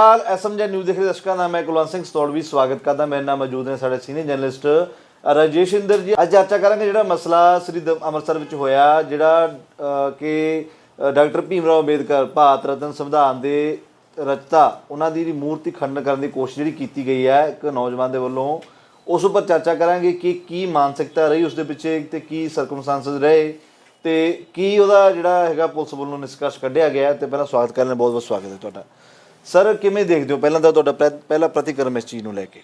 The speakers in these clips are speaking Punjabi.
ਹਾਲ ਐਸਐਮਜੀ ਨਿਊਜ਼ ਦੇਖ ਰਹੇ ਦਰਸ਼ਕਾਂ ਦਾ ਮੈਂ ਕੁਲਵੰਤ ਸਿੰਘ ਸਤੋੜਵੀ ਸਵਾਗਤ ਕਰਦਾ। ਮੇਰੇ ਨਾਲ ਮੌਜੂਦ ਨੇ ਸਾਡੇ ਸੀਨੀਅਰ ਜਰਨਲਿਸਟ ਰਾਜੇਸ਼ ਇੰਦਰ ਜੀ। ਅੱਜ ਚਰਚਾ ਕਰਾਂਗੇ ਜਿਹੜਾ ਮਸਲਾ ਸ੍ਰੀ ਦ- ਅੰਮ੍ਰਿਤਸਰ ਵਿੱਚ ਹੋਇਆ, ਜਿਹੜਾ ਕਿ ਡਾਕਟਰ ਭੀਮ ਰਾਓ ਅੰਬੇਦਕਰ ਭਾਰਤ ਰਤਨ ਸੰਵਿਧਾਨ ਦੇ ਰਚਤਾ, ਉਹਨਾਂ ਦੀ ਜਿਹੜੀ ਮੂਰਤੀ ਖੰਡਨ ਕਰਨ ਦੀ ਕੋਸ਼ਿਸ਼ ਜਿਹੜੀ ਕੀਤੀ ਗਈ ਹੈ, ਇੱਕ ਨੌਜਵਾਨ ਦੇ ਵੱਲੋਂ, ਉਸ ਉੱਪਰ ਚਰਚਾ ਕਰਾਂਗੇ ਕਿ ਕੀ ਮਾਨਸਿਕਤਾ ਰਹੀ ਉਸ ਦੇ ਪਿੱਛੇ ਤੇ ਕੀ ਸਰਕਮਸਟੈਂਸਸ ਰਹੇ ਤੇ ਕੀ ਉਹਦਾ ਜਿਹੜਾ ਹੈਗਾ ਪੁਲਿਸ ਵੱਲੋਂ ਨਿਸ਼ਕਰਸ਼ ਕੱਢਿਆ ਗਿਆ ਹੈ। ਤੇ ਪਹਿਲਾਂ ਸਵਾਗਤ ਕਰਨ ਲਈ ਬਹੁਤ ਬਹੁਤ ਸਵਾਗਤ ਹੈ ਤੁਹਾਡਾ। ਸਰ ਕਿਵੇਂ ਦੇਖਦੇ ਹੋ? ਪਹਿਲਾਂ ਤਾਂ ਤੁਹਾਡਾ ਪਹਿ- ਪਹਿਲਾ ਪ੍ਰਤੀਕਰਮ ਇਸ ਚੀਜ਼ ਨੂੰ ਲੈ ਕੇ।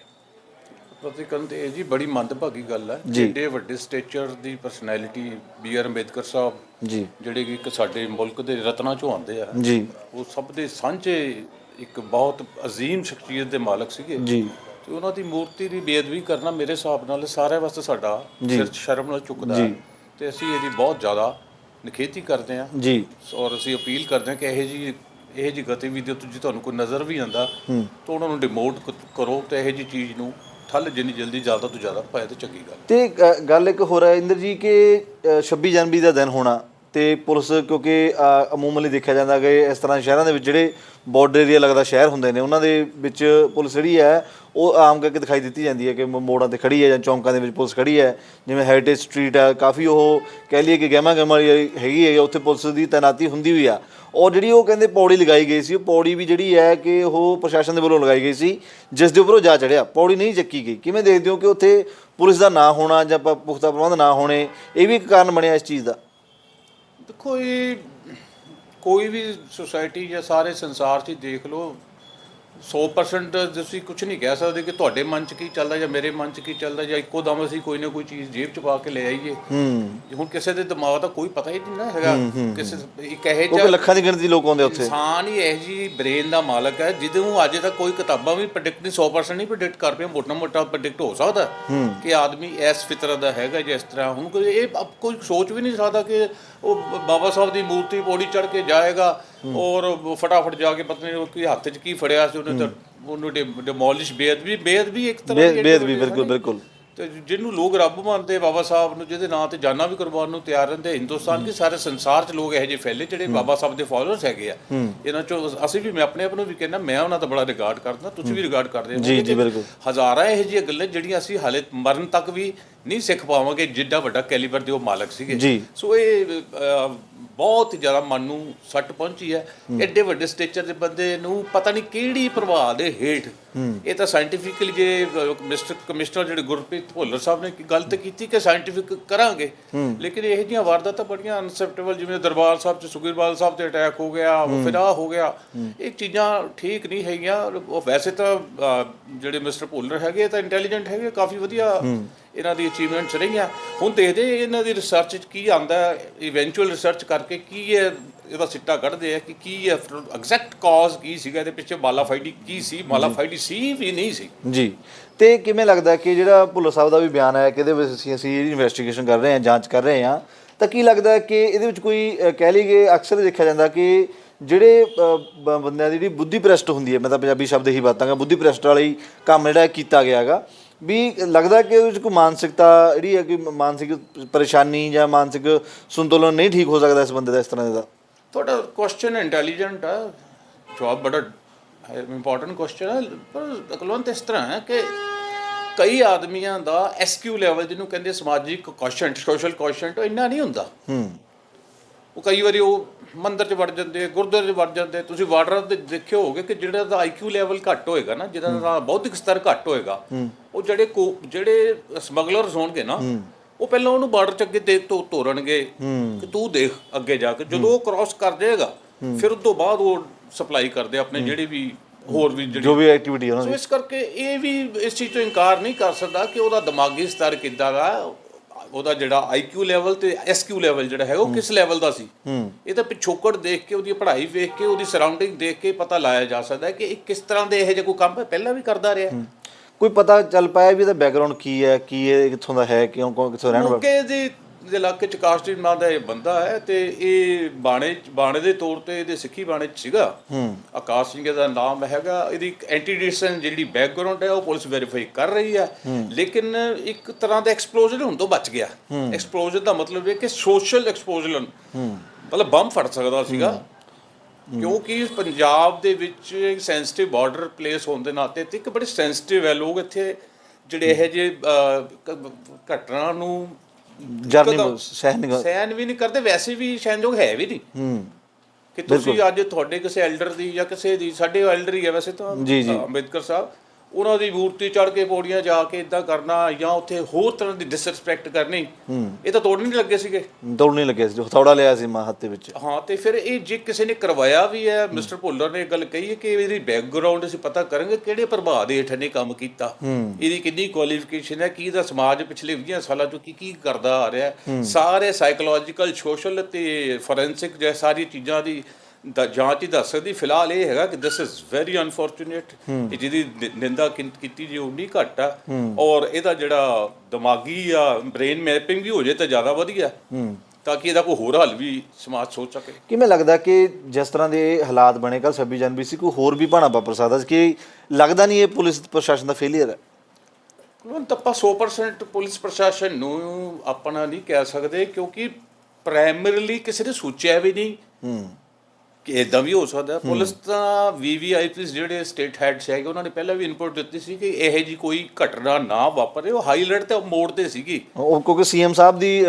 ਪ੍ਰਤੀਕਰਨ ਤੇ ਇਹ ਜੀ ਬੜੀ ਮੰਦਭਾਗੀ ਗੱਲ ਹੈ। ਜੀ। ਏਡੇ ਵੱਡੇ ਸਟੇਚਰ ਦੀ personality B R Ambedkar Sahib ji. ਜਿਹੜੇ ਕਿ ਇੱਕ ਸਾਡੇ ਮੁਲਕ ਦੇ ਰਤਨਾਂ ਚੋਂ ਆਉਂਦੇ ਆ ਜੀ। ਉਹ ਸਭ ਦੇ ਸਾਂਝੇ ਇੱਕ ਬਹੁਤ ਅਜ਼ੀਮ ਸ਼ਖਸੀਅਤ ਦੇ ਮਾਲਕ ਸੀਗੇ। ਜੀ। ਤੇ ਉਹਨਾਂ ਦੀ ਮੂਰਤੀ ਦੀ ਬੇਅਦਬੀ ਕਰਨਾ ਮੇਰੇ ਹਿਸਾਬ ਨਾਲ ਸਾਰਿਆਂ ਵਾਸਤੇ ਸਾਡਾ ਸਿਰ 'ਚ ਸ਼ਰਮ ਨਾਲ ਚੁੱਕਦਾ ਹੈ। ਤੇ ਅਸੀਂ ਇਹਦੀ ਬਹੁਤ ਜ਼ਿਆਦਾ ਨਿਖੇਧੀ ਕਰਦੇ ਹਾਂ। ਜੀ। ਔਰ ਅਸੀਂ ਅਪੀਲ ਕਰਦੇ ਹਾਂ ਕਿ ਇਹ ਜੀ ਇਹ ਜੀ ਗਤੀਵਿਧੀ ਤੋਂ ਜੇ ਤੁਹਾਨੂੰ ਕੋਈ ਨਜ਼ਰ ਵੀ ਆਂਦਾ ਤਾਂ ਉਹਨਾਂ ਨੂੰ ਡਿਮੋਟ ਕਰੋ ਤੇ ਇਹ ਜੀ ਚੀਜ਼ ਨੂੰ ਠੱਲ ਜਿੰਨੀ ਜਲਦੀ ਜ਼ਿਆਦਾ ਤੋਂ ਜ਼ਿਆਦਾ ਪਾਏ ਤੇ ਚੰਗੀ ਗੱਲ। ਤੇ ਗੱਲ ਇੱਕ ਹੋਰ ਹੈ ਇੰਦਰ ਜੀ ਕਿ ਅ, 26 ਜਨਵਰੀ ਦਾ ਦਿਨ ਹੋਣਾ ਤੇ ਪੁਲਿਸ ਕਿਉਂਕਿ ਅ, ਅਮੂਮਨ ਲਈ ਦੇਖਿਆ ਜਾਂਦਾ ਕਿ ਇਸ ਤਰ੍ਹਾਂ ਸ਼ਹਿਰਾਂ ਦੇ ਵਿੱਚ ਜਿਹੜੇ ਬਾਰਡਰ ਏਰੀਆ ਲੱਗਦਾ ਸ਼ਹਿਰ ਹੁੰਦੇ ਨੇ ਉਹਨਾਂ ਦੇ ਵਿੱਚ ਪੁਲਿਸ ਜਿਹੜੀ ਹੈ ਉਹ ਆਮ ਕਰਕੇ ਦਿਖਾਈ ਦਿੱਤੀ ਜਾਂਦੀ ਹੈ ਕਿ ਮ- ਮੋੜਾਂ ਤੇ ਖੜੀ ਹੈ ਜਾਂ ਚੌਂਕਾਂ ਦੇ ਵਿੱਚ ਪੁਲਿਸ ਖੜੀ ਹੈ। ਜਿਵੇਂ ਹੈਰੀਟੇਜ ਸਟਰੀਟ ਹੈ ਕਾਫੀ ਉਹ ਕਹਿ ਲਈਏ ਕਿ ਗਹਿਮਾ ਗਹਿਮਾ ਵਾਲੀ ਹੈਗੀ ਹੈ ਉੱਥੇ ਪੁਲਿਸ ਦੀ ਤੈਨਾਤੀ ਹੁੰਦੀ ਹੋਈ ਆ। ਔਰ ਜਿਹੜੀ ਉਹ ਕਹਿੰਦੇ ਪੌੜੀ ਲਗਾਈ ਗਈ ਸੀ, ਉਹ ਪੌੜੀ ਵੀ ਜਿਹੜੀ ਹੈ ਕਿ ਉਹ ਪ੍ਰਸ਼ਾਸਨ ਦੇ ਵੱਲੋਂ ਲਗਾਈ ਗਈ ਸੀ, ਜਿਸ ਦੇ ਉੱਪਰ ਉਹ ਜਾ ਚੜਿਆ। ਪੌੜੀ ਨਹੀਂ ਚੱਕੀ ਗਈ। ਕਿਵੇਂ ਦੇਖਦੇ ਹੋ ਕਿ ਉੱਥੇ ਪੁਲਿਸ ਦਾ ਨਾ ਹੋਣਾ ਜਾਂ ਪੁਖਤਾ ਪ੍ਰਬੰਧ ਨਾ ਹੋਣੇ, ਇਹ ਵੀ ਇੱਕ ਕਾਰਨ ਬਣਿਆ ਇਸ ਚੀਜ਼ ਦਾ? ਦੇਖੋ ਇਹ ਕੋਈ ਵੀ ਸੁਸਾਇਟੀ ਜਾਂ ਸਾਰੇ ਸੰਸਾਰ 'ਚ ਦੇਖ ਲਓ 100% ਤੁਸੀਂ ਕੁਝ ਨਹੀਂ ਕਹਿ ਸਕਦੇ ਕਿ ਤੁਹਾਡੇ ਮਨ 'ਚ ਕੀ ਚੱਲਦਾ ਜਾਂ ਮੇਰੇ ਮਨ 'ਚ ਕੀ ਚੱਲਦਾ ਜਾਂ ਇੱਕੋ ਦਮ ਅਸੀਂ ਕੋਈ ਨਾ ਕੋਈ ਚੀਜ਼ ਜੇਬ 'ਚ ਪਾ ਕੇ ਲੈ ਆਈਏ। ਹੂੰ। ਹੁਣ ਕਿਸੇ ਦੇ ਦਿਮਾਗ ਦਾ ਕੋਈ ਪਤਾ ਹੀ ਨਹੀਂ ਨਾ ਹੈਗਾ। ਕਿਸੇ ਇੱਕ ਇਹ ਕਿਉਂਕਿ ਲੱਖਾਂ ਦੀ ਗਿਣਤੀ ਲੋਕ ਆਉਂਦੇ ਉੱਥੇ। ਇਨਸਾਨ ਹੀ ਇਹ ਜੀ ਬ੍ਰੇਨ ਦਾ ਮਾਲਕ ਹੈ ਜਿਹਨੂੰ ਅਜੇ ਤੱਕ ਕੋਈ ਕਿਤਾਬਾਂ ਵੀ ਪ੍ਰੈਡਿਕਟ ਨਹੀਂ 100% ਨਹੀਂ ਪ੍ਰੈਡਿਕਟ ਕਰ ਪਿਆ ਮੋਟਾ ਮੋਟਾ ਪ੍ਰੈਡਿਕਟ ਹੋ ਸਕਦਾ। ਕਿ ਆਦਮੀ ਇਸ ਫਿਤਰਤ ਦਾ ਹੈਗਾ ਜਿਸ ਤਰ੍ਹਾਂ। ਹੁਣ ਕੋਈ ਇਹ ਕੋਈ ਸੋਚ ਵੀ ਨਹੀਂ ਸਕਦਾ ਕਿ ਉਹ ਬਾਬਾ ਸਾਹਿਬ ਦੀ ਮੂਰਤੀ ਪੌੜੀ ਚੜ ਕੇ ਜਾਏਗਾ ਔਰ ਫਟਾਫਟ ਜਾ ਕੇ ਪਤਨੀ ਨੂੰ ਕੀ ਹੱਥ 'ਚ ਕੀ ਫੜਿਆ ਸੀ ਉਹਨੇ ਤਾਂ ਉਹਨੂੰ ਡਿਮੋਲਿਸ਼ ਬੇਅਦਬੀ ਬੇਅਦਬੀ ਇੱਕ ਤਰ੍ਹਾਂ ਦੀ ਬੇਦ ਵੀ ਬਿਲਕੁਲ ਬਿਲਕੁਲ। ਤੇ ਜਿਹਨੂੰ ਲੋਕ ਰੱਬ ਮੰਨਦੇ ਬਾਬਾ ਸਾਹਿਬ ਨੂੰ ਜਿਹਦੇ ਨਾਂ ਤੇ ਜਾਨਾਂ ਵੀ ਕੁਰਬਾਨ ਨੂੰ ਤਿਆਰ ਰਹਿੰਦੇ ਹਿੰਦੁਸਤਾਨ ਕੇ ਸਾਰੇ ਸੰਸਾਰ 'ਚ ਲੋਕ ਇਹੋ ਜਿਹੇ ਫੈਲੇ ਜਿਹੜੇ ਬਾਬਾ ਸਾਹਿਬ ਦੇ ਫਾਲੋਅਰਸ ਹੈਗੇ ਆ। ਇਹਨਾਂ 'ਚੋਂ ਅਸੀਂ ਵੀ ਮੈਂ ਆਪਣੇ ਆਪ ਨੂੰ ਵੀ ਕਹਿੰਦਾ ਮੈਂ ਉਹਨਾਂ ਦਾ ਬੜਾ ਰਿਗਾਰਡ ਕਰਦਾ ਤੁਸੀਂ ਵੀ ਰਿਗਾਰਡ ਕਰਦੇ ਹੋ ਜੀ, ਜੀ, ਬਿਲਕੁਲ। ਹਜ਼ਾਰਾਂ ਇਹੋ ਜਿਹੀਆਂ ਗੱਲਾਂ ਜਿਹੜੀਆਂ ਅਸੀਂ ਹਾਲੇ ਮਰਨ ਤੱਕ ਵੀ ਨਹੀਂ ਸਿੱਖ ਪਾਵਾਂਗੇ ਜਿੱਡਾ ਵੱਡਾ ਕੈਲੀਬਰ ਦੇ ਉਹ ਮਾਲਕ ਸੀਗੇ। ਸੋ ਇਹ ਬਹੁਤ ਹੀ ਜ਼ਿਆਦਾ ਮਨ ਨੂੰ ਸੱਟ ਪਹੁੰਚੀ ਹੈ। ਐਡੇ ਵੱਡੇ ਸਟੇਚਰ ਦੇ ਬੰਦੇ ਨੂੰ ਪਤਾ ਨਹੀਂ ਕਿਹੜੀ ਪ੍ਰਭਾਵ ਦੇ ਹੇਠ। ਇਹ ਤਾਂ ਸਾਇੰਟੀਫਿਕਲੀ ਜੇ ਮਿਸਟਰ ਕਮਿਸ਼ਨਰ ਜਿਹੜੇ ਗੁਰਪ੍ਰੀਤ ਭੁੱਲਰ ਸਾਹਿਬ ਨੇ ਗੱਲ ਤੇ ਕੀਤੀ ਕਿ ਸਾਇੰਟੀਫਿਕ ਕਰਾਂਗੇ। ਲੇਕਿਨ ਇਹ ਜਿਹੀਆਂ ਵਾਰਦਾਤਾਂ ਬੜੀਆਂ ਅਨਸੈਪਟੇਬਲ ਜਿਵੇਂ ਦਰਬਾਰ ਸਾਹਿਬ ਚ ਸੁਖਬੀਰਵਾਲ ਸਾਹਿਬ ਤੇ ਅਟੈਕ ਹੋ ਗਿਆ ਫਿਰ ਹੋ ਗਿਆ। ਇਹ ਚੀਜ਼ਾਂ ਠੀਕ ਨਹੀਂ ਹੈਗੀਆਂ। ਉਹ ਵੈਸੇ ਤਾਂ ਜਿਹੜੇ ਮਿਸਟਰ ਭੁੱਲਰ ਹੈਗੇ ਤਾਂ ਇੰਟੈਲੀਜੈਂਟ ਹੈਗੇ ਕਾਫੀ ਵਧੀਆ ਇਹਨਾਂ ਦੀ ਅਚੀਵਮੈਂਟਸ ਰਹੀਆਂ। ਹੁਣ ਦੇਖਦੇ ਇਹਨਾਂ ਦੀ ਰਿਸਰਚ 'ਚ ਕੀ ਆਂਦਾ ਇਵੈਂਚੁਅਲ ਰਿਸਰਚ ਕਰਕੇ ਕੀ ਇਹ ਇਹਦਾ ਸਿੱਟਾ ਕੱਢਦੇ ਆ ਕਿ ਕੀ ਇਹ ਐਗਜ਼ੈਕਟ ਕਾਜ਼ ਕੀ ਸੀਗਾ ਇਹਦੇ ਪਿੱਛੇ ਮਾਲਾਫਾਈਡੀ ਕੀ ਸੀ ਮਾਲਾਫਾਈਡੀ ਸੀ ਵੀ ਨਹੀਂ ਸੀ? ਜੀ। ਤੇ ਕਿਵੇਂ ਲੱਗਦਾ ਕਿ ਜਿਹੜਾ ਭੁੱਲਰ ਸਾਹਿਬ ਦਾ ਵੀ ਬਿਆਨ ਆਇਆ ਕਿ ਇਹਦੇ ਵਿੱਚ ਅਸੀਂ ਅਸੀਂ ਇਨਵੈਸਟੀਗੇਸ਼ਨ ਕਰ ਰਹੇ ਹਾਂ ਜਾਂਚ ਕਰ ਰਹੇ ਹਾਂ ਤਾਂ ਕੀ ਲੱਗਦਾ ਕਿ ਇਹਦੇ ਵਿੱਚ ਕੋਈ ਕਹਿ ਲਈਏ ਅਕਸਰ ਦੇਖਿਆ ਜਾਂਦਾ ਕਿ ਜਿਹੜੇ ਬੰਦਿਆਂ ਦੀ ਜਿਹੜੀ ਬੁੱਧੀ ਪ੍ਰਸ਼ਟ ਹੁੰਦੀ ਹੈ ਮੈਂ ਤਾਂ ਪੰਜਾਬੀ ਸ਼ਬਦ ਹੀ ਵਰਤਾਂਗਾ ਬੁੱਧੀ ਪ੍ਰਸ਼ਟ ਵਾਲੀ ਕੰਮ ਜਿਹੜਾ ਕੀਤਾ ਗਿਆ ਹੈਗਾ। ਵੀ ਲੱਗਦਾ ਕਿ ਉਹਦੇ ਕੋਈ ਮਾਨਸਿਕਤਾ ਜਿਹੜੀ ਹੈ ਕਿ ਮਾਨਸਿਕ ਪਰੇਸ਼ਾਨੀ ਜਾਂ ਮਾਨਸਿਕ ਸੰਤੁਲਨ ਨਹੀਂ ਠੀਕ ਹੋ ਸਕਦਾ ਇਸ ਬੰਦੇ ਦਾ ਇਸ ਤਰ੍ਹਾਂ ਦਾ? ਤੁਹਾਡਾ ਕੁਐਸਚਨ ਇੰਟੈਲੀਜੈਂਟ ਆ। ਜਵਾਬ ਬੜਾ ਇੰਪੋਰਟੈਂਟ ਕੁਐਸਚਨ ਹੈ ਪਰ ਅਕਲਵੰਤ ਇਸ ਤਰ੍ਹਾਂ ਹੈ ਕਿ ਕਈ ਆਦਮੀਆਂ ਦਾ ਐਸਕਿਊ ਲੈਵਲ ਜਿਹਨੂੰ ਕਹਿੰਦੇ ਸਮਾਜਿਕ ਕੁਐਸਚਨ ਸੋਸ਼ਲ ਕੁਐਸਚਨ ਉਹ ਇੰਨਾ ਨਹੀਂ ਹੁੰਦਾ। ਹੂੰ। ਉਹ ਕਈ ਵਾਰੀ ਉਹ ਮੰਦਿਰ 'ਚ ਵੜ ਜਾਂਦੇ ਗੁਰਦੁਆਰੇ 'ਚ ਵੜ ਜਾਂਦੇ ਤੁਸੀਂ ਬਾਰਡਰ ਤੇ ਦੇਖਿਓ ਹੋਗੇ ਕਿ ਜਿਹੜਾ ਦਾ ਆਈਕਿਊ ਲੈਵਲ ਘੱਟ ਹੋਏਗਾ ਨਾ ਜਿਹਦਾ ਦਾ ਬੌਧਿਕ ਸਤਰ ਘੱਟ ਹੋਏਗਾ ਉਹ ਜਿਹੜੇ ਜਿਹੜੇ ਸਮਗਲਰਸ ਹੋਣਗੇ ਨਾ ਉਹ ਪਹਿਲਾਂ ਉਹਨੂੰ ਬਾਰਡਰ 'ਚ ਅੱਗੇ ਦੇਖ ਤੋਂ ਤੋਰਨਗੇ ਕਿ ਤੂੰ ਦੇਖ ਅੱਗੇ ਜਾ ਕੇ ਜਦੋਂ ਉਹ ਕ੍ਰਾਸ ਕਰ ਜਾਏਗਾ ਫਿਰ ਉਸ ਤੋਂ ਬਾਅਦ ਉਹ ਸਪਲਾਈ ਕਰਦੇ ਆਪਣੇ ਜਿਹੜੇ ਵੀ ਹੋਰ ਵੀ ਜਿਹੜੇ ਜੋ ਵੀ ਐਕਟੀਵਿਟੀ ਉਹਨਾਂ ਸੋ ਦੀ। ਇਸ ਕਰਕੇ ਇਹ ਵੀ ਇਸ ਚੀਜ਼ ਤੋਂ ਇਨਕਾਰ ਨਹੀਂ ਕਰ ਸਕਦਾ ਕਿ ਉਹਦਾ ਦਿਮਾਗੀ ਸਤਰ ਕਿੱਦਾਂ ਦਾ ਉਹਦਾ ਜਿਹੜਾ ਆਈਕਿਊ ਲੈਵਲ ਤੇ ਐਸਕਿਊ ਲੈਵਲ ਜਿਹੜਾ ਹੈ ਉਹ ਕਿਸ ਲੈਵਲ ਦਾ ਸੀ? ਇਹ ਤਾਂ ਪਿਛੋਕੜ ਦੇਖ ਕੇ ਉਹਦੀ ਪੜ੍ਹਾਈ ਵੇਖ ਕੇ ਉਹਦੀ ਸਰਾਊਂਡਿੰਗ ਦੇਖ ਕੇ ਪਤਾ ਲਾਇਆ ਜਾ ਸਕਦਾ ਹੈ ਕਿ ਇਹ ਕਿਸ ਤਰ੍ਹਾਂ ਦੇ ਇਹੋ ਜਿਹੇ ਕੋਈ ਕੰਮ ਪਹਿਲਾਂ ਵੀ ਕਰਦਾ ਰਿਹਾ। ਕੋਈ ਪਤਾ ਚੱਲ ਪਾਇਆ ਵੀ ਇਹਦਾ ਬੈਕਗ੍ਰਾਉਂਡ ਕੀ ਹੈ ਕੀ ਇਹ ਕਿੱਥੋਂ ਦਾ ਹੈ ਕਿਉਂ ਕਿੱਥੋਂ ਰਹਿਣ ਵਾਲਾ? ਮੋਗੇ ਦੇ ਦੇ ਇਲਾਕੇ ਚ ਕਾਸ਼ਟਰੀ ਨਾਂ ਦਾ ਇਹ ਬੰਦਾ ਹੈ ਤੇ ਇਹ ਬਾਣੇ ਬਾਣੇ ਦੇ ਤੌਰ ਤੇ ਇਹਦੇ ਸਿੱਖੀ ਬਾਣੇ ਚ ਸੀਗਾ। ਆਕਾਸ਼ ਸਿੰਘ ਦਾ ਨਾਮ ਹੈਗਾ। ਇਹਦੀ ਐਂਟੀਡਿਸ਼ਨ ਜਿਹੜੀ ਬੈਕਗ੍ਰਾਉਂਡ ਹੈ ਉਹ ਪੁਲਿਸ ਵੈਰੀਫਾਈ ਕਰ ਰਹੀ ਹੈ। ਲੇਕਿਨ ਇੱਕ ਤਰ੍ਹਾਂ ਦਾ ਐਕਸਪਲੋਜਨ ਹੋਣ ਤੋਂ ਬਚ ਗਿਆ। ਐਕਸਪਲੋਜਨ ਦਾ ਮਤਲਬ ਇਹ ਕਿ ਸੋਸ਼ਲ ਐਕਸਪਲੋਜਨ ਮਤਲਬ ਬੰਬ ਫਟ ਸਕਦਾ ਸੀਗਾ। ਕਿਉਂਕਿ ਪੰਜਾਬ ਦੇ ਵਿੱਚ ਸੈਂਸਿਟਿਵ ਬਾਰਡਰ ਪਲੇਸ ਹੋਣ ਦੇ ਨਾਤੇ ਤੇ ਇੱਕ ਬੜੇ ਸੈਂਸਿਟਿਵ ਹੈ। ਲੋਕ ਇੱਥੇ ਜਿਹੜੇ ਇਹ ਜੇ ਘਟਨਾ ਨੂੰ ਜਰਨੀ ਕਦੋਂ- ਸਹਿ ਨਿਗਾਹ ਸਹਿਨ ਵੀ ਨਹੀਂ ਕਰਦੇ ਵੈਸੇ ਵੀ ਸਹਿਨਯੋਗ ਹੈ ਵੀ ਨਹੀਂ। ਹੂੰ। ਕਿ ਤੁਸੀਂ ਅੱਜ ਤੁਹਾਡੇ ਕਿਸੇ ਐਲਡਰ ਦੀ ਜਾਂ ਕਿਸੇ ਦੀ ਸਾਡੇ ਐਲਡਰ ਹੀ ਹੈ ਵੈਸੇ ਤਾਂ। ਅੰਬੇਦਕਰ ਸਾਹਿਬ ਉਹਨਾਂ ਦੀ ਮੂਰਤੀ ਚੜ ਕੇ ਪੌੜੀਆਂ ਜਾ ਕੇ ਇਦਾਂ ਕਰਨਾ ਜਾਂ ਉੱਥੇ ਹੋਰ ਤਰ੍ਹਾਂ ਦੀ ਡਿਸਰੈਸਪੈਕਟ ਕਰਨੀ ਇਹ ਤਾਂ ਤੋੜਨ ਨਹੀਂ ਲੱਗੇ ਸੀਗੇ। ਦੌੜ ਨਹੀਂ ਲੱਗਿਆ ਸੀ ਜੋ ਹਥੌੜਾ ਲਿਆ ਸੀ ਮਾਂ ਹੱਥ ਦੇ ਵਿੱਚ। ਹਾਂ ਤੇ ਫਿਰ ਇਹ ਜੇ ਕਿਸੇ ਨੇ ਕਰਵਾਇਆ ਵੀ ਹੈ ਮਿਸਟਰ ਭੁੱਲਰ ਨੇ ਗੱਲ ਕਹੀ ਹੈ ਕਿ ਇਹਦੀ ਬੈਕਗ੍ਰਾਉਂਡ ਅਸੀਂ ਪਤਾ ਕਰਾਂਗੇ ਕਿਹੜੇ ਪ੍ਰਭਾਵ ਦੇ ਹੇਠ ਨੇ ਕੰਮ ਕੀਤਾ। ਇਹਦੀ ਕਿੰਨੀ ਕੁਆਲੀਫਿਕੇਸ਼ਨ ਹੈ ਕੀ ਦਾ ਸਮਾਜ ਪਿਛਲੇ 20 ਸਾਲਾਂ ਤੋਂ ਕੀ ਕੀ ਕਰਦਾ ਆ ਰਿਹਾ। ਸਾਰੇ ਸਾਈਕੋਲੋਜੀਕਲ ਸੋਸ਼ਲ ਤੇ ਫੋਰੈਂਸਿਕ ਜੇ ਸਾਰੀ ਚੀਜ਼ਾਂ ਦੀ ਦਾ ਜਾਂਚ ਹੀ ਦੱਸ ਸਕਦੀ। ਫਿਲਹਾਲ ਇਹ ਹੈਗਾ ਕਿ ਦਿਸ ਇਜ਼ ਵੈਰੀ ਅਨਫੋਰਚੂਨੇਟ ਜਿਹਦੀ ਨਿੰਦਾ ਕੀਤੀ ਜੀ ਉਨੀ ਘੱਟ ਆ। ਔਰ ਇਹਦਾ ਜਿਹੜਾ ਦਿਮਾਗੀ ਆ ਬ੍ਰੇਨ ਮੈਪਿੰਗ ਵੀ ਹੋ ਜੇ ਤਾਂ ਜ਼ਿਆਦਾ ਵਧੀਆ। ਤਾਂ ਕਿ ਇਹਦਾ ਕੋਈ ਹੋਰ ਹੱਲ ਵੀ ਸਮਾਜ ਸੋਚ ਸਕੇ। ਕਿਵੇਂ ਲੱਗਦਾ ਕਿ ਜਿਸ ਤਰ੍ਹਾਂ ਦੇ ਹਾਲਾਤ ਬਣੇ ਕੱਲ 26 ਜਨਵਰੀ ਸੀ ਕੋਈ ਹੋਰ ਵੀ ਭਾਣਾ ਵਾਪਰ ਸਕਦਾ ਕਿ ਲੱਗਦਾ ਨਹੀਂ ਇਹ ਪੁਲਿਸ ਪ੍ਰਸ਼ਾਸਨ ਦਾ ਫੇਲਿਅਰ ਹੈ? ਹੁਣ ਤਾਂ ਆਪਾਂ 100% ਪੁਲਿਸ ਪ੍ਰਸ਼ਾਸਨ ਨੂੰ ਆਪਣਾ ਨਹੀਂ ਕਹਿ ਸਕਦੇ ਕਿਉਂਕਿ ਪ੍ਰਾਇਮਰੀਲੀ ਕਿਸੇ ਨੇ ਸੋਚਿਆ ਵੀ ਨਹੀਂ। ਹੂੰ। ਕਿ ਇਦਾਂ ਵੀ ਹੋ ਸਕਦਾ। ਪੁਲਿਸ ਤਾਂ ਵੀਵੀਆਈਪੀਸ ਜਿਹੜੇ ਸਟੇਟ ਹੈਡਸ ਹੈਗੇ ਉਹਨਾਂ ਨੇ ਪਹਿਲਾਂ ਵੀ ਇਨਪੁਟ ਦਿੱਤੀ ਸੀ ਕਿ ਇਹੋ ਜੀ ਕੋਈ ਘਟਨਾ ਨਾ ਵਾਪਰੇ। ਉਹ ਹਾਈ ਅਲਰਟ ਤੇ ਮੋੜ ਤੇ ਸੀਗੀ। ਉਹ ਕਿਉਂਕਿ ਸੀਐਮ ਸਾਹਿਬ ਦੀ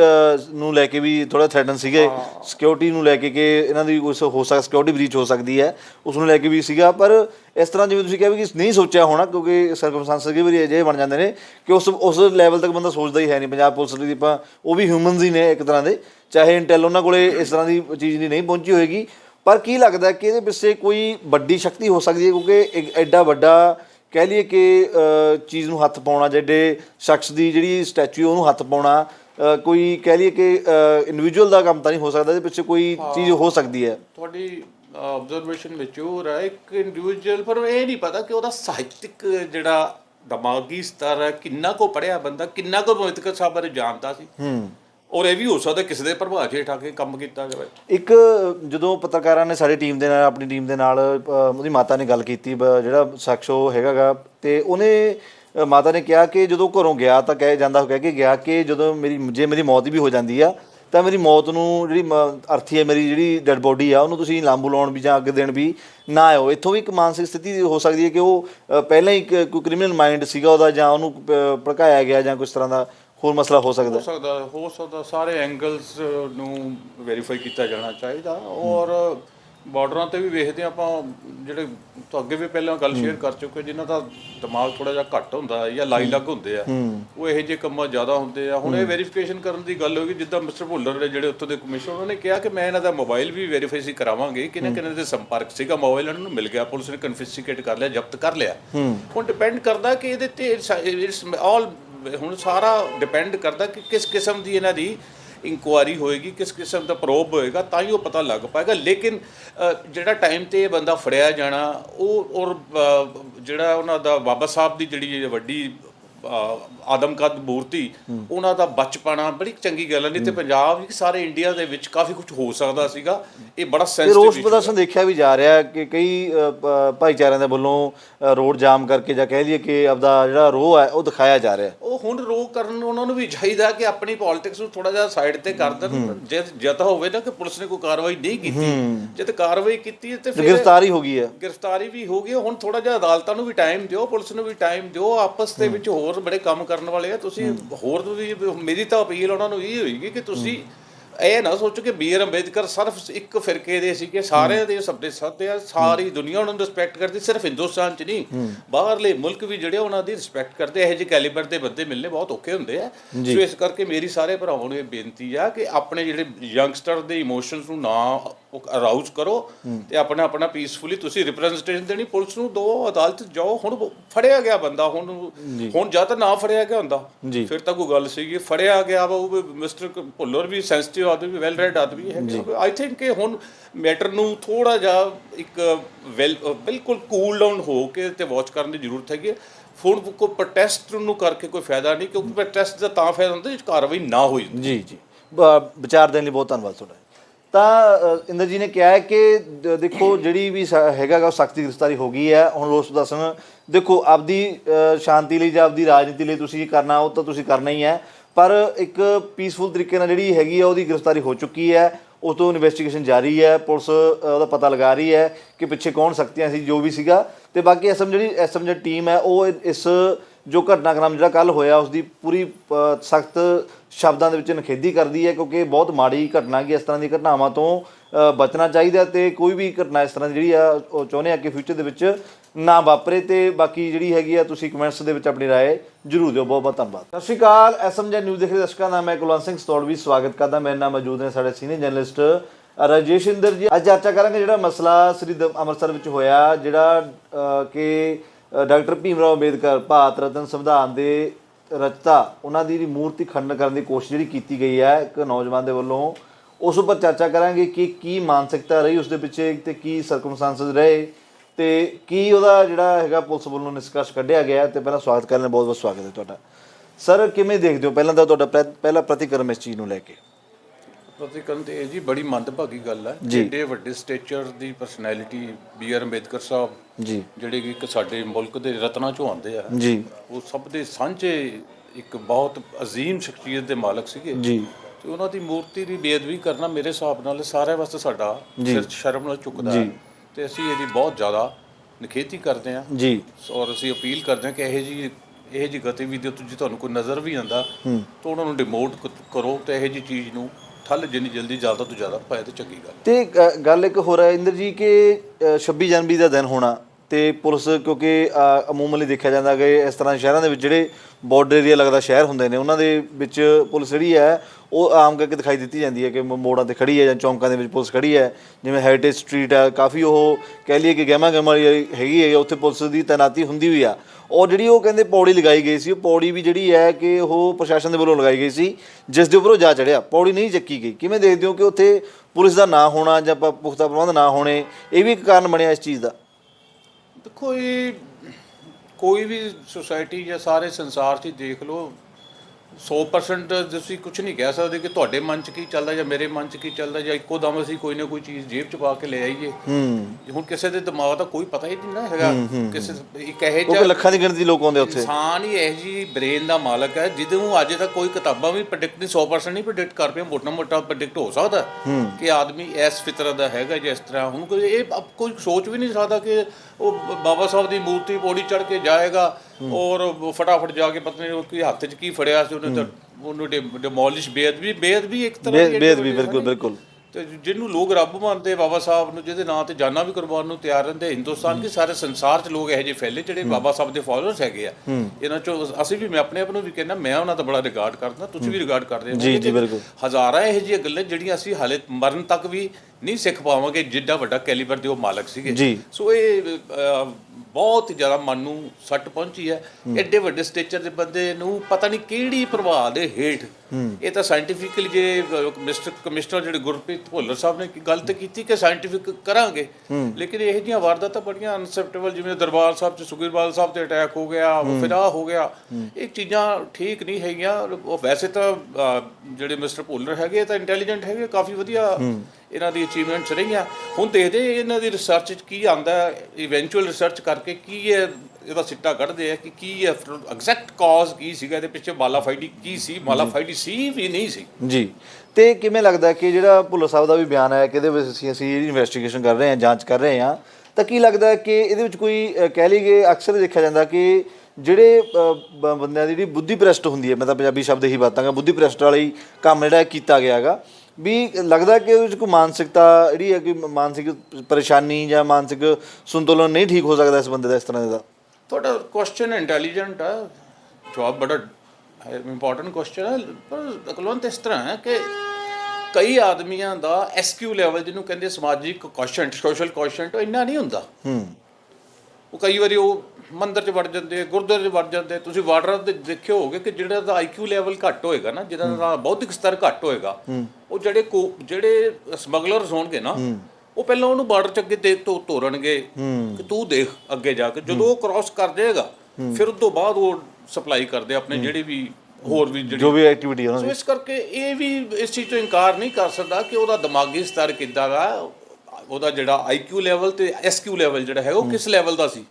ਨੂੰ ਲੈ ਕੇ ਵੀ ਥੋੜਾ ਥ੍ਰੈਟਨ ਸੀਗੇ। ਸਿਕਿਉਰਿਟੀ ਨੂੰ ਲੈ ਕੇ ਕਿ ਇਹਨਾਂ ਦੀ ਕੁਝ ਹੋ ਸਕਦਾ ਸਿਕਿਉਰਿਟੀ ਬ੍ਰੀਚ ਹੋ ਸਕਦੀ ਹੈ। ਉਸ ਨੂੰ ਲੈ ਕੇ ਵੀ ਸੀਗਾ। ਪਰ ਇਸ ਤਰ੍ਹਾਂ ਜਿਵੇਂ ਤੁਸੀਂ ਕਿਹਾ ਵੀ ਕਿ ਨਹੀਂ ਸੋਚਿਆ ਹੋਣਾ ਕਿਉਂਕਿ ਸਰਕਮਸਟੈਂਸ ਕਈ ਵਾਰੀ ਅਜਿਹੇ ਬਣ ਜਾਂਦੇ ਨੇ ਕਿ ਉਸ ਉਸ ਲੈਵਲ ਤੱਕ ਬੰਦਾ ਸੋਚਦਾ ਹੀ ਹੈ ਨਹੀਂ। ਪੰਜਾਬ ਪੁਲਿਸ ਦੀ ਆਪਾਂ ਉਹ ਵੀ ਹਿਊਮਨਸ ਹੀ ਨੇ ਇੱਕ ਤਰ੍ਹਾਂ ਦੇ। ਚਾਹੇ ਇੰਟੈਲ ਉਹਨਾਂ ਕੋਲੇ ਇਸ ਤਰ੍ਹਾਂ ਦੀ ਚੀਜ਼ ਨਹੀਂ ਪਹੁੰਚੀ ਹੋਏਗੀ ਪਰ ਕੀ ਲੱਗਦਾ ਕਿ ਇਹਦੇ ਪਿੱਛੇ ਕੋਈ ਵੱਡੀ ਸ਼ਕਤੀ ਹੋ ਸਕਦੀ ਹੈ? ਕਿਉਂਕਿ ਇੱਕ ਐਡਾ ਵੱਡਾ ਕਹਿ ਲਈਏ ਕਿ ਚੀਜ਼ ਨੂੰ ਹੱਥ ਪਾਉਣਾ ਜਿਹੜੇ ਸ਼ਖਸ ਦੀ ਜਿਹੜੀ ਸਟੈਚੂ ਉਹਨੂੰ ਹੱਥ ਪਾਉਣਾ ਕੋਈ ਕਹਿ ਲਈਏ ਕਿ ਇੰਡੀਵਿਜੂਅਲ ਦਾ ਕੰਮ ਤਾਂ ਨਹੀਂ ਹੋ ਸਕਦਾ ਇਹਦੇ ਪਿੱਛੇ ਕੋਈ ਚੀਜ਼ ਹੋ ਸਕਦੀ ਹੈ। ਤੁਹਾਡੀ ਆਬਜ਼ਰਵੇਸ਼ਨ ਵਿੱਚ ਉਹ ਹੈ ਇੱਕ ਇੰਡੀਵਿਜੂਅਲ ਪਰ ਇਹ ਨਹੀਂ ਪਤਾ ਕਿ ਉਹਦਾ ਸਾਹਿਤਿਕ ਜਿਹੜਾ ਦਿਮਾਗੀ ਸਤਰ ਕਿੰਨਾ ਕੋ ਪੜਿਆ ਬੰਦਾ ਕਿੰਨਾ ਕੋ ਅੰਬੇਦਕਰ ਸਾਹਿਬ ਬਾਰੇ ਜਾਣਦਾ ਸੀ। ਹੂੰ। ਔਰ ਇਹ ਵੀ ਹੋ ਸਕਦਾ ਕਿਸੇ ਦੇ ਪ੍ਰਭਾਵ ਹੇਠ ਆ ਕੇ ਕੰਮ ਕੀਤਾ ਜਾਵੇ। ਇੱਕ ਜਦੋਂ ਪੱਤਰਕਾਰਾਂ ਨੇ ਸਾਡੀ ਟੀਮ ਦੇ ਨਾਲ, ਆਪਣੀ ਟੀਮ ਦੇ ਨਾਲ ਉਹਦੀ ਮਾਤਾ ਨੇ ਗੱਲ ਕੀਤੀ ਜਿਹੜਾ ਸ਼ਖਸ ਉਹ ਹੈਗਾਗਾ, ਤੇ ਉਹਨੇ ਮਾਤਾ ਨੇ ਕਿਹਾ ਕਿ ਜਦੋਂ ਘਰੋਂ ਗਿਆ ਤਾਂ ਕਹਿ ਜਾਂਦਾ ਕਹਿ ਕੇ ਗਿਆ ਕਿ ਜਦੋਂ ਮੇਰੀ, ਜੇ ਮੇਰੀ ਮੌਤ ਵੀ ਹੋ ਜਾਂਦੀ ਆ, ਤਾਂ ਮੇਰੀ ਮੌਤ ਨੂੰ ਜਿਹੜੀ ਮ- ਅਰਥੀ ਹੈ ਮੇਰੀ ਜਿਹੜੀ ਡੈੱਡ ਬੋਡੀ ਆ, ਉਹਨੂੰ ਤੁਸੀਂ ਲਾਂਬੂ ਲਾਉਣ ਵੀ ਜਾਂ ਅੱਗੇ ਦੇਣ ਵੀ ਨਾ ਆਇਓ। ਇੱਥੋਂ ਵੀ ਇੱਕ ਮਾਨਸਿਕ ਸਥਿਤੀ ਹੋ ਸਕਦੀ ਹੈ ਕਿ ਉਹ ਪਹਿਲਾਂ ਹੀ ਇੱਕ- ਕੋਈ ਕ੍ਰਿਮੀਨਲ ਮਾਈਂਡ ਸੀਗਾ ਉਹਦਾ ਜਾਂ ਉਹਨੂੰ ਭ- ਭੜਕਾਇਆ ਗਿਆ ਜਾਂ ਕੁਝ ਤਰ੍ਹਾਂ ਦਾ। ਹੋਰ ਮਸਲਾ ਹੋ ਸਕਦਾ ਹੋ? ਸਕਦਾ ਹੋ ਸਕਦਾ ਸਾਰੇ ਐਂਗਲਸ ਨੂੰ ਵੈਰੀਫਾਈ ਕੀਤਾ ਜਾਣਾ ਚਾਹੀਦਾ। ਔਰ ਬਾਰਡਰਾਂ ਤੇ ਵੀ ਵੇਖਦੇ ਹਾਂ ਆਪਾਂ ਜਿਹੜੇ ਤੋਂ ਅੱਗੇ ਵੀ ਪਹਿਲਾਂ ਗੱਲ ਸ਼ੇਅਰ ਕਰ ਚੁੱਕੇ ਜਿਨ੍ਹਾਂ ਦਾ ਦਿਮਾਗ ਥੋੜਾ ਜਿਹਾ ਘੱਟ ਹੁੰਦਾ ਹੈ ਜਾਂ ਲਾਈ ਲੱਗ ਹੁੰਦੇ ਆ ਉਹ ਇਹੋ ਜਿਹੇ ਕੰਮਾਂ ਜ਼ਿਆਦਾ ਹੁੰਦੇ ਆ। ਹੁਣ ਇਹ ਵੈਰੀਫਿਕੇਸ਼ਨ ਕਰਨ ਦੀ ਗੱਲ ਹੋਗੀ ਜਿੱਦਾਂ ਮਿਸਟਰ ਭੁੱਲਰ ਨੇ ਜਿਹੜੇ ਉੱਥੋਂ ਦੇ ਕਮਿਸ਼ਨਰ ਉਹਨਾਂ ਨੇ ਕਿਹਾ ਕਿ ਮੈਂ ਇਹਨਾਂ ਦਾ ਮੋਬਾਈਲ ਵੀ ਵੈਰੀਫਾਈ ਸੀ ਕਰਾਵਾਂਗੇ। ਕਿਹਨਾਂ ਕਿਹਨਾਂ ਦੇ ਸੰਪਰਕ ਸੀਗਾ ਮੋਬਾਈਲ ਇਹਨਾਂ ਨੂੰ ਮਿਲ ਗਿਆ ਪੁਲਿਸ ਨੇ ਕਨਫਿਸਕੇਟ ਕਰ ਲਿਆ ਜ਼ਬਤ ਕਰ ਲਿਆ। ਹੁਣ ਡਿਪੈਂਡ ਕਰਦਾ ਕਿ ਇਹਦੇ ਤੇ ਇਟਸ ਆਲ ਹੁਣ ਸਾਰਾ ਡਿਪੈਂਡ ਕਰਦਾ ਕਿ ਕਿਸ ਕਿਸਮ ਦੀ ਇਹਨਾਂ ਦੀ ਇਨਕੁਆਰੀ ਹੋਏਗੀ, ਕਿਸ ਕਿਸਮ ਦਾ ਪ੍ਰੋਬ ਹੋਏਗਾ, ਤਾਂ ਹੀ ਉਹ ਪਤਾ ਲੱਗ ਪਾਏਗਾ। ਲੇਕਿਨ ਜਿਹੜਾ ਟਾਈਮ ਤੇ ਇਹ ਬੰਦਾ ਫੜਿਆ ਜਾਣਾ, ਉਹ ਔਰ ਜਿਹੜਾ ਉਹਨਾਂ ਦਾ ਬਾਬਾ ਸਾਹਿਬ ਦੀ ਜਿਹੜੀ ਵੱਡੀ ਆਦਮਕਦ ਮੂਰਤੀ ਉਹਨਾਂ ਦਾ ਬਚਪਨਾ ਬੜੀ ਚੰਗੀ ਗੱਲ ਹੈ। ਨਹੀਂ ਤੇ ਪੰਜਾਬ ਨਹੀਂ ਸਾਰੇ ਇੰਡੀਆ ਦੇ ਵਿੱਚ ਕਾਫੀ ਕੁਝ ਹੋ ਸਕਦਾ ਸੀਗਾ। ਇਹ ਬੜਾ ਤੇ ਰੋਸ ਸੈਂਸਿਟਿਵ ਪ੍ਰਦਰਸ਼ਨ ਦੇਖਿਆ ਵੀ ਜਾ ਰਿਹਾ ਕਿ ਕਈ ਭਾਈਚਾਰਿਆਂ ਦੇ ਵੱਲੋਂ ਰੋਡ ਜਾਮ ਕਰਕੇ ਜਾਂ ਕਹਿ ਲਈਏ ਕਿ ਆਪਦਾ ਜਿਹੜਾ ਰੋਹ ਹੈ ਉਹ ਦਿਖਾਇਆ ਜਾ ਰਿਹਾ ਉਹ ਹੁਣ ਰੋ ਕਰਨ ਉਹਨਾਂ ਨੂੰ ਵੀ ਚਾਹੀਦਾ ਕਿ ਆਪਣੀ ਪੋਲਿਟਿਕਸ ਨੂੰ ਥੋੜਾ ਜਿਹਾ ਸਾਈਡ ਤੇ ਕਰ ਦੇਣ। ਜੇ ਜੇ ਤਾਂ ਹੋਵੇ ਨਾ ਕਿ ਪੁਲਿਸ ਨੇ ਕੋਈ ਕਾਰਵਾਈ ਨਹੀਂ ਕੀਤੀ। ਜੇ ਤਾਂ ਕਾਰਵਾਈ ਕੀਤੀ ਤੇ ਫਿਰ ਗ੍ਰਿਫਤਾਰੀ ਹੋ ਗਈ ਹੈ। ਗ੍ਰਿਫਤਾਰੀ ਵੀ ਹੋ ਗਈ ਹੁਣ ਥੋੜਾ ਜਿਹਾ ਅਦਾਲਤਾਂ ਨੂੰ ਵੀ ਟਾਈਮ ਦਿਓ ਪੁਲਿਸ ਨੂੰ ਵੀ ਟਾਈਮ ਦਿਓ। ਆਪਸ ਦੇ ਵਿੱਚ ਹੋਰ ਬੜੇ ਕੰਮ ਕਰਨ ਵਾਲੇ ਆ ਤੁਸੀਂ ਹੋਰ ਵੀ ਮੇਰੀ ਤਾਂ ਅਪੀਲ ਉਹਨਾਂ ਨੂੰ ਇਹ ਹੋਏਗੀ ਕਿ ਤੁਸੀਂ ਇਹ ਨਾ ਸੋਚੋ ਕਿ ਬੀ ਆਰ ਅੰਬੇਦਕਰ ਸਿਰਫ ਇੱਕ ਫਿਰਕੇ ਦੇ ਸੀ ਕਿ ਸਾਰਿਆਂ ਦੇ ਸਭ ਦੇ ਸੱਤੇ ਆ ਸਾਰੀ ਦੁਨੀਆ ਉਹਨਾਂ ਨੂੰ ਰਿਸਪੈਕਟ ਕਰਦੀ ਸਿਰਫ ਹਿੰਦੁਸਤਾਨ 'ਚ ਨਹੀਂ ਬਾਹਰਲੇ ਮੁਲਕ ਵੀ ਜਿਹੜੇ ਉਹਨਾਂ ਦੀ ਰਿਸਪੈਕਟ ਕਰਦੇ ਇਹੋ ਜਿਹੇ ਕੈਲੀਬਰ ਦੇ ਬੰਦੇ ਮਿਲਨੇ ਬਹੁਤ ਔਖੇ ਹੁੰਦੇ ਆ। ਸੋ ਇਸ ਕਰਕੇ ਮੇਰੀ ਸਾਰੇ ਭਰਾਵਾਂ ਨੂੰ ਇਹ ਬੇਨਤੀ ਆ ਕਿ ਆਪਣੇ ਜਿਹੜੇ ਯੰਗਸਟਰ ਦੇ ਇਮੋਸ਼ਨਸ ਨੂੰ ਨਾ ਅਰਾਊਜ਼ ਕਰੋ ਤੇ ਆਪਣਾ ਆਪਣਾ ਪੀਸਫੁਲੀ ਤੁਸੀਂ ਰਿਪਰੈਜ਼ੈਂਟੇਸ਼ਨ ਦੇਣੀ ਪੁਲਿਸ ਨੂੰ ਦੋ ਅਦਾਲਤ ਜਾਓ ਹੁਣ ਫੜਿਆ ਗਿਆ ਬੰਦਾ ਹੁਣ ਹੁਣ ਜਾਂ ਤਾਂ ਨਾ ਫੜਿਆ ਗਿਆ ਹੁੰਦਾ। ਫਿਰ ਤਾਂ ਕੋਈ ਗੱਲ ਸੀਗੀ ਫੜਿਆ ਗਿਆ ਵਾ ਉਹ ਮਿਸਟਰ ਭੁੱਲਰ ਵੀ ਸੈਂਸਿਟਿਵ ਆਦਮੀ ਵੀ ਵੈਲ ਰੈਡ ਆਦਮੀ ਹੈ। ਆਈ ਥਿੰਕ ਕਿ ਹੁਣ ਮੈਟਰ ਨੂੰ ਥੋੜਾ ਜਿਹਾ ਇੱਕ ਵੈਲ ਬਿਲਕੁਲ ਕੂਲ ਡਾਊਨ ਹੋ ਕੇ ਤੇ ਵਾਚ ਕਰਨ ਦੀ ਜ਼ਰੂਰਤ ਹੈਗੀ ਹੁਣ ਕੋਈ ਪ੍ਰੋਟੈਸਟ ਨੂੰ ਕਰਕੇ ਕੋਈ ਫਾਇਦਾ ਨਹੀਂ ਕਿਉਂਕਿ ਪ੍ਰੋਟੈਸਟ ਦਾ ਤਾਂ ਫਾਇਦਾ ਹੁੰਦਾ ਜੇ ਕਾਰਵਾਈ ਨਾ ਹੋਈ ਜੀ ਜੀ। ਵਿਚਾਰ ਦੇਣ ਲਈ ਬਹੁਤ ਧੰਨਵਾਦ ਤੁਹਾਡਾ। ਤਾਂ ਇੰਦਰ ਜੀ ਨੇ ਕਿਹਾ ਹੈ ਕਿ ਦੇਖੋ ਜਿਹੜੀ ਵੀ ਹੈਗਾਗਾ ਸਖਤ ਗ੍ਰਿਫਤਾਰੀ ਹੋ ਗਈ ਹੈ। ਹੁਣ ਰੋਸ ਪ੍ਰਦਰਸ਼ਨ ਦੇਖੋ ਆਪਦੀ ਸ਼ਾਂਤੀ ਲਈ ਜਾਂ ਆਪਦੀ ਰਾਜਨੀਤੀ ਲਈ ਤੁਸੀਂ ਕਰਨਾ ਉਹ ਤਾਂ ਤੁਸੀਂ ਕਰਨਾ ਹੀ ਹੈ। ਪਰ ਇੱਕ ਪੀਸਫੁਲ ਤਰੀਕੇ ਨਾਲ ਜਿਹੜੀ ਹੈਗੀ ਆ, ਉਹਦੀ ਗ੍ਰਿਫਤਾਰੀ ਹੋ ਚੁੱਕੀ ਹੈ। ਉਸ ਤੋਂ ਇਨਵੈਸਟੀਗੇਸ਼ਨ ਜਾਰੀ ਹੈ। ਪੁਲਿਸ ਉਹਦਾ ਪਤਾ ਲਗਾ ਰਹੀ ਹੈ ਕਿ ਪਿੱਛੇ ਕੌਣ ਸ਼ਕਤੀਆਂ ਸੀ, ਜੋ ਵੀ ਸੀਗਾ। ਤੇ ਬਾਕੀ ਐਸਐਮ ਜਿਹੜੀ ਐਸਐਮ ਜਿਹੜੀ ਟੀਮ ਹੈ, ਉਹ ਇਸ ਜੋ ਘਟਨਾਕ੍ਰਮ ਜਿਹੜਾ ਕੱਲ ਹੋਇਆ ਉਸ ਦੀ ਪੂਰੀ ਸਖਤ ਸ਼ਬਦਾਂ ਦੇ ਵਿੱਚ ਨਖੇਦੀ ਕਰਦੀ ਹੈ, ਕਿਉਂਕਿ ਇਹ ਬਹੁਤ ਮਾੜੀ ਘਟਨਾ ਕਿ ਇਸ ਤਰ੍ਹਾਂ ਦੀ ਘਟਨਾਵਾਂ ਤੋਂ ਬਚਣਾ ਚਾਹੀਦਾ ਤੇ ਕੋਈ ਵੀ ਘਟਨਾ ਇਸ ਤਰ੍ਹਾਂ ਦੀ ਜਿਹੜੀ ਆ, ਉਹ ਚਾਹੁੰਦੇ ਆ ਕਿ ਫਿਊਚਰ ਦੇ ਵਿੱਚ ਨਾ ਵਾਪਰੇ ਤੇ ਬਾਕੀ ਜਿਹੜੀ ਹੈਗੀ ਆ ਤੁਸੀਂ ਕਮੈਂਟਸ ਦੇ ਵਿੱਚ ਆਪਣੀ رائے ਜਰੂਰ ਦਿਓ ਬਹੁਤ ਬਹੁਤ ਧੰਨਵਾਦ ਸਤਿ ਸ਼੍ਰੀ ਅਕਾਲ ਐਸਐਮਜੀ ਨਿਊਜ਼ ਦੇਖ ਰਹੇ ਦਰਸ਼ਕਾਂ ਦਾ ਮੈਂ ਕੁਲਵੰਤ ਸਿੰਘ ਸਤੌੜਵੀ ਸਵਾਗਤ ਕਰਦਾ ਮੇਰੇ ਨਾਲ ਮੌਜੂਦ ਨੇ ਸਾਡੇ ਸੀਨੀਅਰ ਜਰਨਲਿਸਟ ਰਜੇਸ਼ਿੰਦਰ ਜੀ ਅੱਜ ਚਰਚਾ ਕਰਾਂਗੇ ਜਿਹੜਾ ਮਸਲਾ ਸ੍ਰੀ ਦ- ਅੰਮ੍ਰਿਤਸਰ ਵਿੱਚ ਹੋਇਆ ਜਿਹੜਾ ਅ, ਕਿ ਅ, ਡਾਕਟਰ ਭੀਮ ਰਾਓ ਅੰਬੇਦਕਰ ਭਾਰਤ ਰਤਨ ਸੰਵਿਧਾਨ ਦੇ ਰਚਤਾ ਉਹਨਾਂ ਦੀ ਜਿਹੜੀ ਮੂਰਤੀ ਖੰਡਨ ਕਰਨ ਦੀ ਕੋਸ਼ਿਸ਼ ਜਿਹੜੀ ਕੀਤੀ ਗਈ ਹੈ ਇੱਕ ਨੌਜਵਾਨ ਦੇ ਵੱਲੋਂ ਉਸ ਉੱਪਰ ਚਰਚਾ ਕਰਾਂਗੇ ਕਿ ਕੀ ਮਾਨਸਿਕਤਾ ਰਹੀ ਉਸ ਦੇ ਪਿੱਛੇ ਤੇ ਕੀ ਸਰਕਮਸਟੈਂਸਸ ਰਹੇ ਤੇ ਕੀ ਉਹਦਾ ਜਿਹੜਾ ਹੈਗਾ ਪੁਲਿਸ ਵੱਲੋਂ ਨਿਸ਼ਕਰਸ਼ ਕੱਢਿਆ ਗਿਆ ਤੇ ਪਹਿਲਾਂ ਸਵਾਗਤ ਕਰਨ ਲਈ ਬਹੁਤ ਬਹੁਤ ਸਵਾਗਤ ਹੈ ਤੁਹਾਡਾ। ਸਰ ਕਿਵੇਂ ਦੇਖਦੇ ਹੋ? ਪਹਿਲਾਂ ਤਾਂ ਤੁਹਾਡਾ ਪਹਿ- ਪਹਿਲਾ ਪ੍ਰਤੀਕਰਮ ਇਸ ਚੀਜ਼ ਨੂੰ ਲੈ ਕੇ। ਪ੍ਰਤੀਕਰਨ ਤੇ ਇਹ ਜੀ ਬੜੀ ਮੰਦਭਾਗੀ ਗੱਲ ਹੈ। ਜੀ। ਏਡੇ ਵੱਡੇ ਸਟੇਚਰ ਦੀ personality B R Ambedkar Sahib ji. ਜਿਹੜੇ ਕਿ ਇੱਕ ਸਾਡੇ ਮੁਲਕ ਦੇ ਰਤਨਾਂ ਚੋਂ ਆਉਂਦੇ ਆ ਜੀ। ਉਹ ਸਭ ਦੇ ਸਾਂਝੇ ਇੱਕ ਬਹੁਤ ਅਜ਼ੀਮ ਸ਼ਖਸੀਅਤ ਦੇ ਮਾਲਕ ਸੀਗੇ। ਜੀ। ਤੇ ਉਹਨਾਂ ਦੀ ਮੂਰਤੀ ਦੀ ਬੇਅਦਬੀ ਕਰਨਾ ਮੇਰੇ ਹਿਸਾਬ ਨਾਲ ਸਾਰਿਆਂ ਵਾਸਤੇ ਸਾਡਾ ਸਿਰ ਸ਼ਰਮ ਨਾਲ ਚੁੱਕਦਾ ਹੈ। ਤੇ ਅਸੀਂ ਇਹਦੀ ਬਹੁਤ ਜ਼ਿਆਦਾ ਨਿਖੇਧੀ ਕਰਦੇ ਹਾਂ। ਜੀ। ਔਰ ਅਸੀਂ ਅਪੀਲ ਕਰਦੇ ਹਾਂ ਕਿ ਇਹ ਜੀ ਇਹ ਜੀ ਗਤੀਵਿਧੀ ਉੱਤੇ ਜੇ ਤੁਹਾਨੂੰ ਕੋਈ ਨਜ਼ਰ ਵੀ ਆਂਦਾ ਤਾਂ ਉਹਨਾਂ ਨੂੰ ਡਿਮੋਟ ਕਰੋ ਤੇ ਇਹ ਜੀ ਚੀਜ਼ ਨੂੰ ਠੱਲ ਜਿੰਨੀ ਜਲਦੀ ਜ਼ਿਆਦਾ ਤੋਂ ਜ਼ਿਆਦਾ ਪਾਏ ਤੇ ਚੰਗੀ ਗੱਲ ਤੇ ਗੱਲ ਇੱਕ ਹੋਰ ਹੈ ਇੰਦਰ ਜੀ ਕਿ ਅ, 26 ਜਨਵਰੀ ਦਾ ਦਿਨ ਹੋਣਾ ਤੇ ਪੁਲਿਸ ਕਿਉਂਕਿ ਅ, ਅਮੂਮਨ ਦੇਖਿਆ ਜਾਂਦਾ ਕਿ ਇਸ ਤਰ੍ਹਾਂ ਸ਼ਹਿਰਾਂ ਦੇ ਵਿੱਚ ਜਿਹੜੇ ਬਾਰਡਰ ਏਰੀਆ ਲੱਗਦਾ ਸ਼ਹਿਰ ਹੁੰਦੇ ਨੇ ਉਹਨਾਂ ਦੇ ਵਿੱਚ ਪੁਲਿਸ ਜਿਹੜੀ ਹੈ ਉਹ ਆਮ ਕਰਕੇ ਦਿਖਾਈ ਦਿੱਤੀ ਜਾਂਦੀ ਹੈ ਕਿ ਮ- ਮੋੜਾਂ ਤੇ ਖੜੀ ਹੈ ਜਾਂ ਚੌਂਕਾਂ ਦੇ ਵਿੱਚ ਪੁਲਿਸ ਖੜੀ ਹੈ। ਜਿਵੇਂ ਹੈਰੀਟੇਜ ਸਟਰੀਟ ਹੈ ਕਾਫੀ ਉਹ ਕਹਿ ਲਈਏ ਕਿ ਗਹਿਮਾ ਗਹਿਮਾ ਵਾਲੀ ਹੈਗੀ ਹੈ ਉੱਥੇ ਪੁਲਿਸ ਦੀ ਤੈਨਾਤੀ ਹੁੰਦੀ ਹੋਈ ਆ। ਔਰ ਜਿਹੜੀ ਉਹ ਕਹਿੰਦੇ ਪੌੜੀ ਲਗਾਈ ਗਈ ਸੀ ਉਹ ਪੌੜੀ ਵੀ ਜਿਹੜੀ ਹੈ ਕਿ ਉਹ ਪ੍ਰਸ਼ਾਸਨ ਦੇ ਵੱਲੋਂ ਲਗਾਈ ਗਈ ਸੀ ਜਿਸ ਦੇ ਉੱਪਰ ਉਹ ਜਾ ਚੜਿਆ। ਪੌੜੀ ਨਹੀਂ ਚੱਕੀ ਗਈ। ਕਿਵੇਂ ਦੇਖਦੇ ਹੋ ਕਿ ਉੱਥੇ ਪੁਲਿਸ ਦਾ ਨਾ ਹੋਣਾ ਜਾਂ ਪ- ਪੁਖਤਾ ਪ੍ਰਬੰਧ ਨਾ ਹੋਣੇ ਇਹ ਵੀ ਇੱਕ ਕਾਰਨ ਬਣਿਆ ਇਸ ਚੀਜ਼ ਦਾ? ਦੇਖੋ ਇਹ ਕੋਈ ਵੀ ਸੁਸਾਇਟੀ ਜਾਂ ਸਾਰੇ ਸੰਸਾਰ 'ਚ ਦੇਖ ਲਓ 100% ਤੁਸੀਂ ਕੁਝ ਨਹੀਂ ਕਹਿ ਸਕਦੇ ਕਿ ਤੁਹਾਡੇ ਮਨ 'ਚ ਕੀ ਚੱਲਦਾ ਜਾਂ ਮੇਰੇ ਮਨ 'ਚ ਕੀ ਚੱਲਦਾ ਜਾਂ ਇੱਕੋ ਦਮ ਅਸੀਂ ਕੋਈ ਨਾ ਕੋਈ ਚੀਜ਼ ਜੇਬ 'ਚ ਪਾ ਕੇ ਲੈ ਆਈਏ। ਹੂੰ। ਹੁਣ ਕਿਸੇ ਦੇ ਦਿਮਾਗ ਦਾ ਕੋਈ ਪਤਾ ਹੀ ਨਹੀਂ ਨਾ ਹੈਗਾ। ਕਿਸੇ ਇੱਕ ਇਹ ਕਿਉਂਕਿ ਲੱਖਾਂ ਦੀ ਗਿਣਤੀ ਲੋਕ ਆਉਂਦੇ ਉੱਥੇ। ਇਨਸਾਨ ਹੀ ਇਹ ਜੀ ਬ੍ਰੇਨ ਦਾ ਮਾਲਕ ਹੈ ਜਿਹਨੂੰ ਅੱਜ ਤੱਕ ਕੋਈ ਕਿਤਾਬਾਂ ਵੀ ਪ੍ਰੈਡਿਕਟ ਨਹੀਂ 100% ਨਹੀਂ ਪ੍ਰੈਡਿਕਟ ਕਰ ਪਿਆ ਮੋਟਾ ਮੋਟਾ ਪ੍ਰੈਡਿਕਟ ਹੋ ਸਕਦਾ ਕਿ ਆਦਮੀ ਇਸ ਫਿਤਰਤ ਦਾ ਹੈਗਾ ਜਿਸ ਤਰ੍ਹਾਂ ਹੁਣ ਕੋਈ ਇਹ ਕੋਈ ਸੋਚ ਵੀ ਨਹੀਂ ਸਕਦਾ ਕਿ ਉਹ ਬਾਬਾ ਸਾਹਿਬ ਦੀ ਮੂਰਤੀ ਪੌੜੀ ਚੜ ਕੇ ਜਾਏਗਾ ਔਰ ਫਟਾਫਟ ਜਾ ਕੇ ਪਤਾ ਨਹੀਂ ਉਹ ਕੀ ਹੱਥ 'ਚ ਕੀ ਫੜਿਆ ਸੀ ਉਹਨੇ ਤਾਂ ਉਹਨੂੰ ਡਿਮੋਲਿਸ਼ ਬੇਅਦਬੀ ਬੇਅਦਬੀ ਇੱਕ ਤਰ੍ਹਾਂ ਦੀ ਬੇਦ ਵੀ ਬਿਲਕੁਲ ਬਿਲਕੁਲ। ਤੇ ਜਿਹਨੂੰ ਲੋਕ ਰੱਬ ਮੰਨਦੇ ਬਾਬਾ ਸਾਹਿਬ ਨੂੰ ਜਿਹਦੇ ਨਾਂ ਤੇ ਜਾਨਾਂ ਵੀ ਕੁਰਬਾਨ ਨੂੰ ਤਿਆਰ ਰਹਿੰਦੇ ਹਿੰਦੁਸਤਾਨ ਕੇ ਸਾਰੇ ਸੰਸਾਰ 'ਚ ਲੋਕ ਇਹੋ ਜਿਹੇ ਫੈਲੇ ਜਿਹੜੇ ਬਾਬਾ ਸਾਹਿਬ ਦੇ ਫਾਲੋਅਰਸ ਹੈਗੇ ਆ। ਇਹਨਾਂ 'ਚੋਂ ਅਸੀਂ ਵੀ ਮੈਂ ਆਪਣੇ ਆਪ ਨੂੰ ਵੀ ਕਹਿੰਦਾ ਮੈਂ ਉਹਨਾਂ ਦਾ ਬੜਾ ਰਿਗਾਰਡ ਕਰਦਾ ਤੁਸੀਂ ਵੀ ਰਿਗਾਰਡ ਕਰਦੇ ਹੋ ਜੀ, ਜੀ, ਬਿਲਕੁਲ। ਹਜ਼ਾਰਾਂ ਇਹੋ ਜਿਹੀਆਂ ਗੱਲਾਂ ਜਿਹੜੀਆਂ ਅਸੀਂ ਹਾਲੇ ਮਰਨ ਤੱਕ ਵੀ ਨਹੀਂ ਸਿੱਖ ਪਾਵਾਂਗੇ ਜਿੱਡਾ ਵੱਡਾ ਕੈਲੀਬਰ ਦੇ ਉਹ ਮਾਲਕ ਸੀਗੇ। ਸੋ ਇਹ ਬਹੁਤ ਹੀ ਜ਼ਿਆਦਾ ਮਨ ਨੂੰ ਸੱਟ ਪਹੁੰਚੀ ਹੈ। ਐਡੇ ਵੱਡੇ ਸਟੇਚਰ ਦੇ ਬੰਦੇ ਨੂੰ ਪਤਾ ਨਹੀਂ ਕਿਹੜੀ ਪ੍ਰਭਾਵ ਦੇ ਹੇਠ। ਇਹ ਤਾਂ ਸਾਇੰਟੀਫਿਕਲੀ ਜੇ ਮਿਸਟਰ ਕਮਿਸ਼ਨਰ ਜਿਹੜੇ ਗੁਰਪ੍ਰੀਤ ਭੁੱਲਰ ਸਾਹਿਬ ਨੇ ਗੱਲ ਤੇ ਕੀਤੀ ਕਿ ਸਾਇੰਟੀਫਿਕ ਕਰਾਂਗੇ। ਲੇਕਿਨ ਇਹ ਜਿਹੀਆਂ ਵਾਰਦਾਤਾਂ ਬੜੀਆਂ ਅਨਸੈਪਟੇਬਲ ਜਿਵੇਂ ਦਰਬਾਰ ਸਾਹਿਬ ਤੇ ਸੁਖਬੀਰਵਾਲ ਸਾਹਿਬ ਤੇ ਅਟੈਕ ਹੋ ਗਿਆ ਫਿਰ ਆਹ ਹੋ ਗਿਆ। ਇਹ ਚੀਜ਼ਾਂ ਠੀਕ ਨਹੀਂ ਹੈਗੀਆਂ। ਉਹ ਵੈਸੇ ਤਾਂ ਜਿਹੜੇ ਮਿਸਟਰ ਭੁੱਲਰ ਹੈਗੇ ਤਾਂ ਇੰਟੈਲੀਜੈਂਟ ਹੈਗੇ ਕਾਫੀ ਵਧੀਆ ਇਹਨਾਂ ਦੀ ਅਚੀਵਮੈਂਟਸ ਰਹੀਆਂ ਹੁਣ ਦੇਖਦੇ ਇਹਨਾਂ ਦੀ ਰਿਸਰਚ ਵਿੱਚ ਕੀ ਆਂਦਾ ਇਵੈਂਚੁਅਲ ਰਿਸਰਚ ਕਰਕੇ ਕੀ ਇਹ ਇਹਦਾ ਸਿੱਟਾ ਕੱਢਦੇ ਆ ਕਿ ਕੀ ਹੈ ਐਗਜ਼ੈਕਟ ਕਾਜ਼ ਕੀ ਸੀਗਾ ਇਹਦੇ ਪਿੱਛੇ ਮਾਲਾਫਾਈਡੀ ਕੀ ਸੀ ਮਾਲਾਫਾਈਡੀ ਸੀ ਵੀ ਨਹੀਂ ਸੀ। ਜੀ। ਤੇ ਕਿਵੇਂ ਲੱਗਦਾ ਕਿ ਜਿਹੜਾ ਭੁੱਲਰ ਸਾਹਿਬ ਦਾ ਵੀ ਬਿਆਨ ਆਇਆ ਕਿ ਇਹਦੇ ਵਿੱਚ ਅਸੀਂ ਅਸੀਂ ਇਨਵੈਸਟੀਗੇਸ਼ਨ ਕਰ ਰਹੇ ਹਾਂ ਜਾਂਚ ਕਰ ਰਹੇ ਹਾਂ ਤਾਂ ਕੀ ਲੱਗਦਾ ਕਿ ਇਹਦੇ ਵਿੱਚ ਕੋਈ ਕਹਿ ਲਈਏ ਅਕਸਰ ਦੇਖਿਆ ਜਾਂਦਾ ਕਿ ਜਿਹੜੇ ਬੰਦਿਆਂ ਦੀ ਜਿਹੜੀ ਬੁੱਧੀ ਭ੍ਰਸ਼ਟ ਹੁੰਦੀ ਹੈ ਮੈਂ ਤਾਂ ਪੰਜਾਬੀ ਸ਼ਬਦ ਹੀ ਵਰਤਾਂਗਾ ਬੁੱਧੀ ਭ੍ਰਸ਼ਟ ਵਾਲੀ ਕੰਮ ਜਿਹੜਾ ਕੀਤਾ ਗਿਆ ਹੈਗਾ ਵੀ ਲੱਗਦਾ ਕਿ ਉਹਦੇ ਵਿੱਚ ਕੋਈ ਮਾਨਸਿਕਤਾ ਜਿਹੜੀ ਹੈ ਕਿ ਮਾਨਸਿਕ ਪਰੇਸ਼ਾਨੀ ਜਾਂ ਮਾਨਸਿਕ ਸੰਤੁਲਨ ਨਹੀਂ ਠੀਕ ਹੋ ਸਕਦਾ ਇਸ ਬੰਦੇ ਦਾ ਇਸ ਤਰ੍ਹਾਂ ਦਾ? ਤੁਹਾਡਾ ਕੁਐਸਚਨ ਇੰਟੈਲੀਜੈਂਟ ਆ। ਜਵਾਬ ਬੜਾ ਇੰਪੋਰਟੈਂਟ ਕੁਐਸਚਨ ਹੈ ਪਰ ਕੁਲਵੰਤ ਇਸ ਤਰ੍ਹਾਂ ਹੈ ਕਿ ਕਈ ਆਦਮੀਆਂ ਦਾ ਐਸਕਿਊ ਲੈਵਲ ਜਿਹਨੂੰ ਕਹਿੰਦੇ ਸਮਾਜਿਕ ਕੁਐਸਚਨ ਸੋਸ਼ਲ ਕੁਐਸਚਨ ਉਹ ਇੰਨਾ ਨਹੀਂ ਹੁੰਦਾ। ਹੂੰ। ਉਹ ਕਈ ਵਾਰੀ ਉਹ ਮੰਦਿਰ 'ਚ ਵੜ ਜਾਂਦੇ ਗੁਰਦੁਆਰੇ 'ਚ ਵੜ ਜਾਂਦੇ ਤੁਸੀਂ ਬਾਰਡਰ ਤੇ ਦੇਖਿਓ ਹੋਗੇ ਕਿ ਜਿਹੜਾ ਦਾ ਆਈਕਿਊ ਲੈਵਲ ਘੱਟ ਹੋਏਗਾ ਨਾ ਜਿਹਦਾ ਦਾ ਬੌਧਿਕ ਸਤਰ ਘੱਟ ਹੋਏਗਾ ਉਹ ਜਿਹੜੇ ਕੋ- ਜਿਹੜੇ ਸਮਗਲਰਸ ਹੋਣਗੇ ਨਾ ਉਹ ਪਹਿਲਾਂ ਉਹਨੂੰ ਬਾਰਡਰ 'ਚ ਅੱਗੇ ਦੇ ਤੋਂ ਤੋਰਨਗੇ ਕਿ ਤੂੰ ਦੇਖ ਅੱਗੇ ਜਾ ਕੇ ਜਦੋਂ ਉਹ ਕ੍ਰਾਸ ਕਰ ਜਾਏਗਾ ਫਿਰ ਉਸ ਤੋਂ ਬਾਅਦ ਉਹ ਸਪਲਾਈ ਕਰਦੇ ਆਪਣੇ ਜਿਹੜੇ ਵੀ ਹੋਰ ਵੀ ਜਿਹੜੀ ਜੋ ਵੀ ਐਕਟੀਵਿਟੀ ਉਹਨਾਂ ਸੋ ਦੀ। ਇਸ ਕਰਕੇ ਇਹ ਵੀ ਇਸ ਚੀਜ਼ ਤੋਂ ਇਨਕਾਰ ਨਹੀਂ ਕਰ ਸਕਦਾ ਕਿ ਉਹਦਾ ਦਿਮਾਗੀ ਸਤਰ ਕਿੱਦਾਂ ਦਾ ਉਹਦਾ ਜਿਹੜਾ ਆਈਕਿਊ ਲੈਵਲ ਤੇ ਐਸਕਿਊ ਲੈਵਲ ਜਿਹੜਾ ਹੈ ਉਹ ਕਿਸ ਲੈਵਲ ਦਾ ਸੀ?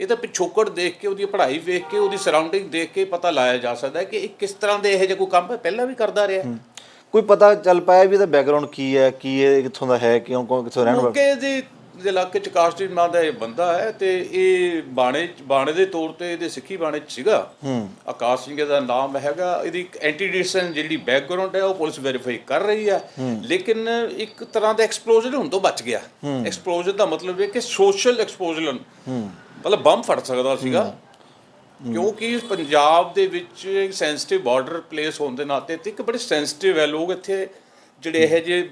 ਇਹ ਤਾਂ ਪਿਛੋਕੜ ਦੇਖ ਕੇ ਉਹਦੀ ਪੜ੍ਹਾਈ ਵੇਖ ਕੇ ਉਹਦੀ ਸਰਾਊਂਡਿੰਗ ਦੇਖ ਕੇ ਪਤਾ ਲਾਇਆ ਜਾ ਸਕਦਾ ਹੈ ਕਿ ਇਹ ਕਿਸ ਤਰ੍ਹਾਂ ਦੇ ਇਹੋ ਜਿਹੇ ਕੋਈ ਕੰਮ ਪਹਿਲਾਂ ਵੀ ਕਰਦਾ ਰਿਹਾ। ਕੋਈ ਪਤਾ ਚੱਲ ਪਾਇਆ ਵੀ ਇਹਦਾ ਬੈਕਗ੍ਰਾਉਂਡ ਕੀ ਹੈ ਕੀ ਇਹ ਕਿੱਥੋਂ ਦਾ ਹੈ ਕਿਉਂ ਕਿੱਥੋਂ ਰਹਿਣ ਵਾਲਾ? ਮੋਗੇ ਦੇ ਦੇ ਇਲਾਕੇ ਚ ਕਾਸ਼ਟਿਨ ਨਾਂ ਦਾ ਇਹ ਬੰਦਾ ਹੈ ਤੇ ਇਹ ਬਾਣੇ ਬਾਣੇ ਦੇ ਤੌਰ ਤੇ ਇਹਦੇ ਸਿੱਖੀ ਬਾਣੇ ਚ ਸੀਗਾ। ਹੂੰ। ਆਕਾਸ਼ ਸਿੰਘ ਦਾ ਨਾਮ ਹੈਗਾ। ਇਹਦੀ ਐਂਟੀਡੀਸ਼ਨ ਜਿਹੜੀ ਬੈਕਗ੍ਰਾਉਂਡ ਹੈ ਉਹ ਪੁਲਿਸ ਵੈਰੀਫਾਈ ਕਰ ਰਹੀ ਹੈ। ਲੇਕਿਨ ਇੱਕ ਤਰ੍ਹਾਂ ਦਾ ਐਕਸਪਲੋਜਨ ਹੋਣ ਤੋਂ ਬਚ ਗਿਆ। ਐਕਸਪਲੋਜਨ ਦਾ ਮਤਲਬ ਇਹ ਕਿ ਸੋਸ਼ਲ ਐਕਸਪਲੋਜਨ ਮਤਲਬ ਬੰਬ ਫਟ ਸਕਦਾ ਸੀਗਾ। ਕਿਉਂਕਿ ਪੰਜਾਬ ਦੇ ਵਿੱਚ ਇੱਕ ਸੈਂਸਿਟਿਵ ਬਾਰਡਰ ਪਲੇਸ ਹੋਣ ਦੇ ਨਾਤੇ ਤੇ ਇੱਕ ਬੜੇ ਸੈਂਸਿਟਿਵ ਹੈ। ਲੋਕ ਇੱਥੇ ਜਿਹੜੇ ਇਹ ਜੇ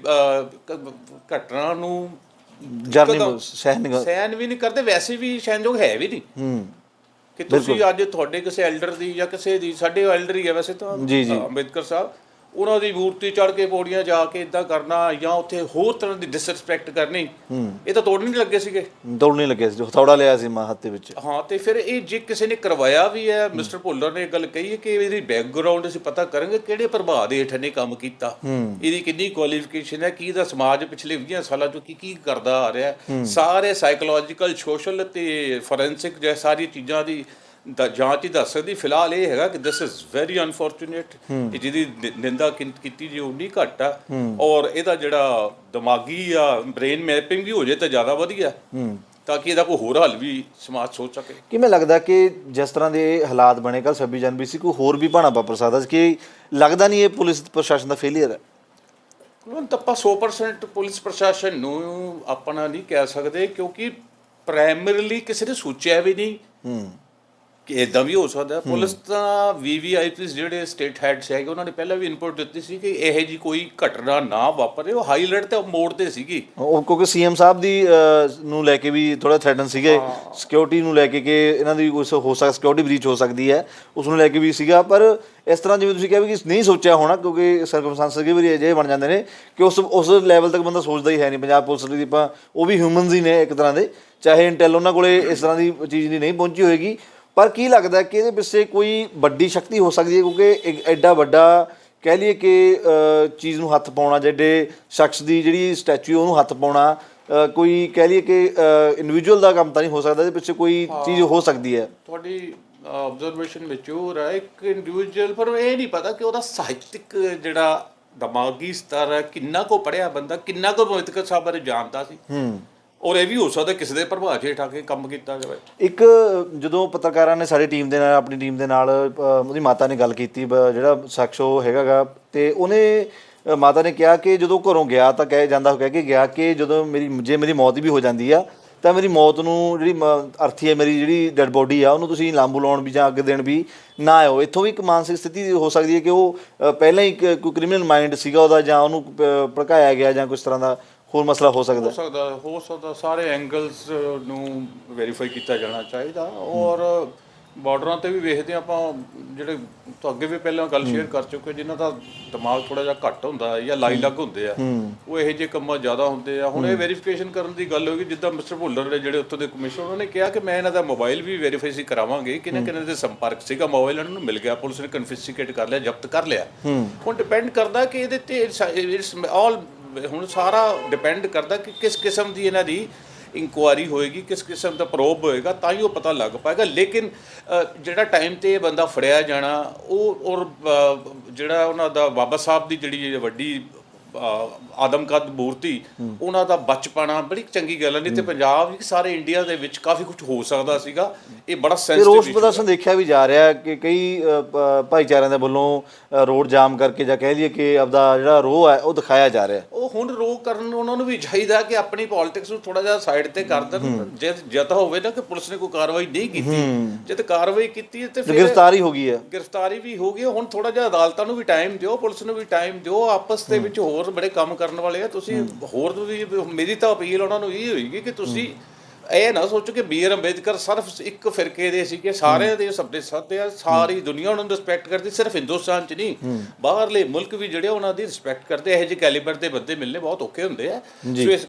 ਘਟਨਾ ਨੂੰ ਜਰਨੀ ਸਹਿਨ ਨਹੀਂ ਸਹਿਨ ਵੀ ਨਹੀਂ ਕਰਦੇ ਵੈਸੇ ਵੀ ਸਹਿਨਯੋਗ ਹੈ ਵੀ ਨਹੀਂ ਹੂੰ। ਕਿ ਤੁਸੀਂ ਅੱਜ ਤੁਹਾਡੇ ਕਿਸੇ ਐਲਡਰ ਦੀ ਜਾਂ ਕਿਸੇ ਦੀ ਸਾਡੇ ਐਲਡਰ ਹੀ ਹੈ ਵੈਸੇ ਤਾਂ ਜੀ, ਜੀ। ਅ, ਅੰਬੇਦਕਰ ਸਾਹਿਬ। ਉਹਨਾਂ ਦੀ ਮੂਰਤੀ ਚੜ ਕੇ ਪੌੜੀਆਂ ਜਾ ਕੇ ਇਦਾਂ ਕਰਨਾ ਜਾਂ ਉੱਥੇ ਹੋਰ ਤਰ੍ਹਾਂ ਦੀ ਡਿਸਰੈਸਪੈਕਟ ਕਰਨੀ ਇਹ ਤਾਂ ਤੋੜ ਨਹੀਂ ਲੱਗੇ ਸੀਗੇ। ਦੌੜ ਨਹੀਂ ਲੱਗਿਆ ਸੀ ਜੋ ਥੌੜਾ ਲਿਆ ਸੀ ਮਾਂ ਹੱਥ ਦੇ ਵਿੱਚ। ਹਾਂ ਤੇ ਫਿਰ ਇਹ ਜੇ ਕਿਸੇ ਨੇ ਕਰਵਾਇਆ ਵੀ ਹੈ ਮਿਸਟਰ ਭੁੱਲਰ ਨੇ ਗੱਲ ਕਹੀ ਹੈ ਕਿ ਇਹਦੀ ਬੈਕਗ੍ਰਾਉਂਡ ਅਸੀਂ ਪਤਾ ਕਰਾਂਗੇ ਕਿਹੜੇ ਪ੍ਰਭਾਵ ਦੇ ਹੇਠ ਨੇ ਕੰਮ ਕੀਤਾ। ਇਹਦੀ ਕਿੰਨੀ ਕੁਆਲੀਫਿਕੇਸ਼ਨ ਹੈ ਕੀ ਦਾ ਸਮਾਜ ਪਿਛਲੇ 20 ਸਾਲਾਂ ਤੋਂ ਕੀ ਕੀ ਕਰਦਾ ਆ ਰਿਹਾ। ਸਾਰੇ ਸਾਈਕੋਲੋਜੀਕਲ ਸੋਸ਼ਲ ਤੇ ਫੋਰੈਂਸਿਕ ਜੇ ਸਾਰੀ ਚੀਜ਼ਾਂ ਦਾ ਜਾਂਚ ਹੀ ਦੱਸ ਸਕਦੀ। ਫਿਲਹਾਲ ਇਹ ਹੈਗਾ ਕਿ ਦਿਸ ਇਜ਼ ਵੈਰੀ ਅਨਫੋਰਚੂਨੇਟ ਕਿ ਜਿਹਦੀ ਨਿੰਦਾ ਕੀਤੀ ਜੀ ਉਨੀ ਘੱਟ ਆ। ਔਰ ਇਹਦਾ ਜਿਹੜਾ ਦਿਮਾਗੀ ਆ ਬ੍ਰੇਨ ਮੈਪਿੰਗ ਵੀ ਹੋ ਜੇ ਤਾਂ ਜ਼ਿਆਦਾ ਵਧੀਆ। ਤਾਂ ਕਿ ਇਹਦਾ ਕੋਈ ਹੋਰ ਹੱਲ ਵੀ ਸਮਾਜ ਸੋਚ ਸਕੇ। ਕਿਵੇਂ ਲੱਗਦਾ ਕਿ ਜਿਸ ਤਰ੍ਹਾਂ ਦੇ ਹਾਲਾਤ ਬਣੇ ਕੱਲ 26 ਜਨਵਰੀ ਸੀ ਕੋਈ ਹੋਰ ਵੀ ਭਾਣਾ ਵਾਪਰ ਸਕਦਾ ਸੀ ਕਿ ਲੱਗਦਾ ਨਹੀਂ ਇਹ ਪੁਲਿਸ ਪ੍ਰਸ਼ਾਸਨ ਦਾ ਫੇਲਿਅਰ ਹੈ? ਹੁਣ ਤਾਂ ਆਪਾਂ 100% ਪੁਲਿਸ ਪ੍ਰਸ਼ਾਸਨ ਨੂੰ ਆਪਣਾ ਨਹੀਂ ਕਹਿ ਸਕਦੇ ਕਿਉਂਕਿ ਪ੍ਰਾਇਮਰੀਲੀ ਕਿਸੇ ਨੇ ਸੋਚਿਆ ਵੀ ਨਹੀਂ। ਇਦਾਂ ਵੀ ਹੋ ਸਕਦਾ। ਪੁਲਿਸ ਤਾਂ ਵੀਵੀਆਈਪੀਸ ਜਿਹੜੇ ਸਟੇਟ ਹੈਡਸ ਹੈਗੇ ਉਹਨਾਂ ਨੇ ਪਹਿਲਾਂ ਵੀ ਇਨਪੁਟ ਦਿੱਤੀ ਸੀ ਕਿ ਇਹੋ ਜੀ ਕੋਈ ਘਟਨਾ ਨਾ ਵਾਪਰੇ। ਉਹ ਹਾਈ ਅਲਰਟ ਤੇ ਮੋੜ ਤੇ ਸੀਗੀ। ਉਹ ਕਿਉਂਕਿ ਸੀਐਮ ਸਾਹਿਬ ਦੀ ਨੂੰ ਲੈ ਕੇ ਵੀ ਥੋੜਾ ਥ੍ਰੈਟਨ ਸੀਗੇ। ਸਿਕਿਉਰਿਟੀ ਨੂੰ ਲੈ ਕੇ ਕਿ ਇਹਨਾਂ ਦੀ ਕੁਝ ਹੋ ਸਕਦਾ ਸਿਕਿਉਰਿਟੀ ਬ੍ਰੀਚ ਹੋ ਸਕਦੀ ਹੈ। ਉਸ ਨੂੰ ਲੈ ਕੇ ਵੀ ਸੀਗਾ। ਪਰ ਇਸ ਤਰ੍ਹਾਂ ਜਿਵੇਂ ਤੁਸੀਂ ਕਿਹਾ ਵੀ ਕਿ ਨਹੀਂ ਸੋਚਿਆ ਹੋਣਾ ਕਿਉਂਕਿ ਸਰਕਮਸਟੈਂਸ ਕਈ ਵਾਰੀ ਅਜਿਹੇ ਬਣ ਜਾਂਦੇ ਨੇ ਕਿ ਉਸ ਉਸ ਲੈਵਲ ਤੱਕ ਬੰਦਾ ਸੋਚਦਾ ਹੀ ਹੈ ਨਹੀਂ। ਪੰਜਾਬ ਪੁਲਿਸ ਦੀ ਆਪਾਂ ਉਹ ਵੀ ਹਿਊਮਨਸ ਹੀ ਨੇ ਇੱਕ ਤਰ੍ਹਾਂ ਦੇ। ਚਾਹੇ ਇੰਟੈਲ ਉਹਨਾਂ ਕੋਲੇ ਇਸ ਤਰ੍ਹਾਂ ਦੀ ਚੀਜ਼ ਨਹੀਂ ਪਹੁੰਚੀ ਹੋਏਗੀ ਪਰ ਕੀ ਲੱਗਦਾ ਕਿ ਇਹਦੇ ਪਿੱਛੇ ਕੋਈ ਵੱਡੀ ਸ਼ਕਤੀ ਹੋ ਸਕਦੀ ਹੈ? ਕਿਉਂਕਿ ਇੱਕ ਐਡਾ ਵੱਡਾ ਕਹਿ ਲਈਏ ਕਿ ਚੀਜ਼ ਨੂੰ ਹੱਥ ਪਾਉਣਾ ਜਿਹੜੇ ਸ਼ਖਸ ਦੀ ਜਿਹੜੀ ਸਟੈਚੂ ਉਹਨੂੰ ਹੱਥ ਪਾਉਣਾ ਕੋਈ ਕਹਿ ਲਈਏ ਕਿ ਇੰਡੀਵਿਜੂਅਲ ਦਾ ਕੰਮ ਤਾਂ ਨਹੀਂ ਹੋ ਸਕਦਾ ਇਹਦੇ ਪਿੱਛੇ ਕੋਈ ਚੀਜ਼ ਹੋ ਸਕਦੀ ਹੈ? ਤੁਹਾਡੀ ਆਬਜ਼ਰਵੇਸ਼ਨ ਮੈਚੂਰ ਹੈ ਇੱਕ ਇੰਡੀਵਿਜੂਅਲ ਪਰ ਇਹ ਨਹੀਂ ਪਤਾ ਕਿ ਉਹਦਾ ਸਾਹਿਤਿਕ ਜਿਹੜਾ ਦਿਮਾਗੀ ਸਤਰ ਹੈ ਕਿੰਨਾ ਕੋ ਪੜਿਆ ਬੰਦਾ ਕਿੰਨਾ ਕੋ ਅੰਬੇਦਕਰ ਸਾਹਿਬ ਬਾਰੇ ਜਾਣਦਾ ਸੀ। ਹੂੰ। ਔਰ ਇਹ ਵੀ ਹੋ ਸਕਦਾ ਕਿਸੇ ਦੇ ਪ੍ਰਭਾਵ ਹੇਠ ਆ ਕੇ ਕੰਮ ਕੀਤਾ ਜਾਵੇ। ਇੱਕ ਜਦੋਂ ਪੱਤਰਕਾਰਾਂ ਨੇ ਸਾਡੀ ਟੀਮ ਦੇ ਨਾਲ, ਆਪਣੀ ਟੀਮ ਦੇ ਨਾਲ ਉਹਦੀ ਮਾਤਾ ਨੇ ਗੱਲ ਕੀਤੀ, ਬ- ਜਿਹੜਾ ਸ਼ਖਸ ਉਹ ਹੈਗਾਗਾ, ਤੇ ਉਹਨੇ ਮਾਤਾ ਨੇ ਕਿਹਾ ਕਿ ਜਦੋਂ ਘਰੋਂ ਗਿਆ ਤਾਂ ਕਹਿ ਜਾਂਦਾ, ਕਹਿ ਕੇ ਗਿਆ ਕਿ ਜਦੋਂ ਮੇਰੀ, ਜੇ ਮੇਰੀ ਮੌਤ ਵੀ ਹੋ ਜਾਂਦੀ ਆ, ਤਾਂ ਮੇਰੀ ਮੌਤ ਨੂੰ ਜਿਹੜੀ ਮ- ਅਰਥੀ ਹੈ, ਮੇਰੀ ਜਿਹੜੀ ਡੈੱਡ ਬੋਡੀ ਆ, ਉਹਨੂੰ ਤੁਸੀਂ ਲਾਂਬੂ ਲਾਉਣ ਵੀ ਜਾਂ ਅੱਗੇ ਦੇਣ ਵੀ ਨਾ ਆਇਓ। ਇੱਥੋਂ ਵੀ ਇੱਕ ਮਾਨਸਿਕ ਸਥਿਤੀ ਹੋ ਸਕਦੀ ਹੈ ਕਿ ਉਹ ਪਹਿਲਾਂ ਹੀ ਇੱਕ- ਕੋਈ ਕ੍ਰਿਮੀਨਲ ਮਾਈਂਡ ਸੀਗਾ ਉਹਦਾ ਜਾਂ ਉਹਨੂੰ ਪ- ਭੜਕਾਇਆ ਗਿਆ ਜਾਂ ਕੁਝ ਤਰ੍ਹਾਂ ਦਾ। ਹੋਰ ਮਸਲਾ ਹੋ ਸਕਦਾ ਹੋ? ਸਕਦਾ ਹੋ ਸਕਦਾ ਸਾਰੇ ਐਂਗਲਸ ਨੂੰ ਵੈਰੀਫਾਈ ਕੀਤਾ ਜਾਣਾ ਚਾਹੀਦਾ। ਔਰ ਬਾਰਡਰਾਂ ਤੇ ਵੀ ਵੇਖਦੇ ਹਾਂ ਆਪਾਂ ਜਿਹੜੇ ਤੋਂ ਅੱਗੇ ਵੀ ਪਹਿਲਾਂ ਗੱਲ ਸ਼ੇਅਰ ਕਰ ਚੁੱਕੇ ਜਿਨ੍ਹਾਂ ਦਾ ਦਿਮਾਗ ਥੋੜਾ ਜਿਹਾ ਘੱਟ ਹੁੰਦਾ ਹੈ ਜਾਂ ਲਾਈ ਲੱਗ ਹੁੰਦੇ ਆ ਉਹ ਇਹੋ ਜਿਹੇ ਕੰਮਾਂ ਜ਼ਿਆਦਾ ਹੁੰਦੇ ਆ। ਹੁਣ ਇਹ ਵੈਰੀਫਿਕੇਸ਼ਨ ਕਰਨ ਦੀ ਗੱਲ ਹੋਗੀ ਜਿੱਦਾਂ ਮਿਸਟਰ ਭੁੱਲਰ ਨੇ ਜਿਹੜੇ ਉੱਥੋਂ ਦੇ ਕਮਿਸ਼ਨਰ ਉਹਨਾਂ ਨੇ ਕਿਹਾ ਕਿ ਮੈਂ ਇਹਨਾਂ ਦਾ ਮੋਬਾਈਲ ਵੀ ਵੈਰੀਫਾਈ ਸੀ ਕਰਾਵਾਂਗੇ। ਕਿਹਨਾਂ ਕਿਹਨਾਂ ਦੇ ਸੰਪਰਕ ਸੀਗਾ ਮੋਬਾਈਲ ਇਹਨਾਂ ਨੂੰ ਮਿਲ ਗਿਆ। ਪੁਲਿਸ ਨੇ ਕਨਫਿਸਕੇਟ ਕਰ ਲਿਆ ਜ਼ਬਤ ਕਰ ਲਿਆ। ਹੁਣ ਡਿਪੈਂਡ ਕਰਦਾ ਕਿ ਇਹਦੇ ਤੇ ਇਟਸ ਆਲ ਹੁਣ ਸਾਰਾ ਡਿਪੈਂਡ ਕਰਦਾ ਕਿ ਕਿਸ ਕਿਸਮ ਦੀ ਇਹਨਾਂ ਦੀ ਇਨਕੁਆਰੀ ਹੋਏਗੀ, ਕਿਸ ਕਿਸਮ ਦਾ ਪ੍ਰੋਬ ਹੋਏਗਾ, ਤਾਂ ਹੀ ਉਹ ਪਤਾ ਲੱਗ ਪਾਏਗਾ। ਲੇਕਿਨ ਜਿਹੜਾ ਟਾਈਮ ਤੇ ਇਹ ਬੰਦਾ ਫੜਿਆ ਜਾਣਾ, ਉਹ, ਔਰ ਜਿਹੜਾ ਉਹਨਾਂ ਦਾ ਬਾਬਾ ਸਾਹਿਬ ਦੀ ਜਿਹੜੀ ਵੱਡੀ ਆਦਮਕਦ ਮੂਰਤੀ ਉਹਨਾਂ ਦਾ ਬਚ ਪਾਣਾ ਬੜੀ ਚੰਗੀ ਗੱਲ ਹੈ। ਨਹੀਂ ਤੇ ਪੰਜਾਬ ਵੀ ਸਾਰੇ ਇੰਡੀਆ ਦੇ ਵਿੱਚ ਕਾਫੀ ਕੁਝ ਹੋ ਸਕਦਾ ਸੀਗਾ। ਇਹ ਬੜਾ ਤੇ ਸੈਂਸਿਟਿਵ ਰੋਸ ਪ੍ਰਦਰਸ਼ਨ ਦੇਖਿਆ ਵੀ ਜਾ ਰਿਹਾ ਕਿ ਕਈ ਭਾਈਚਾਰਿਆਂ ਦੇ ਵੱਲੋਂ ਰੋਡ ਜਾਮ ਕਰਕੇ ਜਾਂ ਕਹਿ ਲਈਏ ਕਿ ਆਪਦਾ ਜਿਹੜਾ ਰੋਹ ਹੈ ਉਹ ਦਿਖਾਇਆ ਜਾ ਰਿਹਾ ਉਹ ਹੁਣ ਰੋਕ ਕਰਨ ਉਹਨਾਂ ਨੂੰ ਵੀ ਚਾਹੀਦਾ ਕਿ ਆਪਣੀ ਪੋਲਿਟਿਕਸ ਨੂੰ ਥੋੜਾ ਜਿਹਾ ਸਾਈਡ ਤੇ ਕਰ ਦੇਣ। ਜੇ ਜਦ ਹੋਵੇ ਨਾ ਕਿ ਪੁਲਿਸ ਨੇ ਕੋਈ ਕਾਰਵਾਈ ਨਹੀਂ ਕੀਤੀ। ਜਦ ਕਾਰਵਾਈ ਕੀਤੀ ਤੇ ਫਿਰ ਗ੍ਰਿਫਤਾਰੀ ਹੋ ਗਈ ਹੈ। ਗ੍ਰਿਫਤਾਰੀ ਵੀ ਹੋ ਗਈ। ਹੁਣ ਥੋੜਾ ਜਿਹਾ ਅਦਾਲਤਾਂ ਨੂੰ ਵੀ ਟਾਈਮ ਦਿਓ ਪੁਲਿਸ ਨੂੰ ਵੀ ਟਾਈਮ ਦਿਓ ਆਪਸ ਦੇ ਵਿੱਚ ਹੋਰ ਬੜੇ ਕੰਮ ਕਰਨ ਵਾਲੇ ਆ ਤੁਸੀਂ ਹੋਰ ਵੀ ਮੇਰੀ ਤਾਂ ਅਪੀਲ ਉਹਨਾਂ ਨੂੰ ਇਹ ਹੋਏਗੀ ਕਿ ਤੁਸੀਂ ਇਹ ਨਾ ਸੋਚੋ ਕਿ ਬੀਆਰ ਅੰਬੇਦਕਰ ਸਿਰਫ ਇੱਕ ਫਿਰਕੇ ਦੇ ਸੀ ਕਿ ਸਾਰੇ ਦੇ ਸਭਦੇ ਸਾਥੇ ਆ ਸਾਰੀ ਦੁਨੀਆ ਉਹਨਾਂ ਨੂੰ ਰਿਸਪੈਕਟ ਕਰਦੀ ਸਿਰਫ ਹਿੰਦੁਸਤਾਨ 'ਚ ਨਹੀਂ ਬਾਹਰਲੇ ਮੁਲਕ ਵੀ ਜਿਹੜੇ ਉਹਨਾਂ ਦੀ ਰਿਸਪੈਕਟ ਕਰਦੇ ਇਹੋ ਜਿਹੇ ਕੈਲੀਬਰ ਦੇ ਬੰਦੇ ਮਿਲਨੇ ਬਹੁਤ ਔਖੇ ਹੁੰਦੇ ਆ। ਸੋ ਇਸ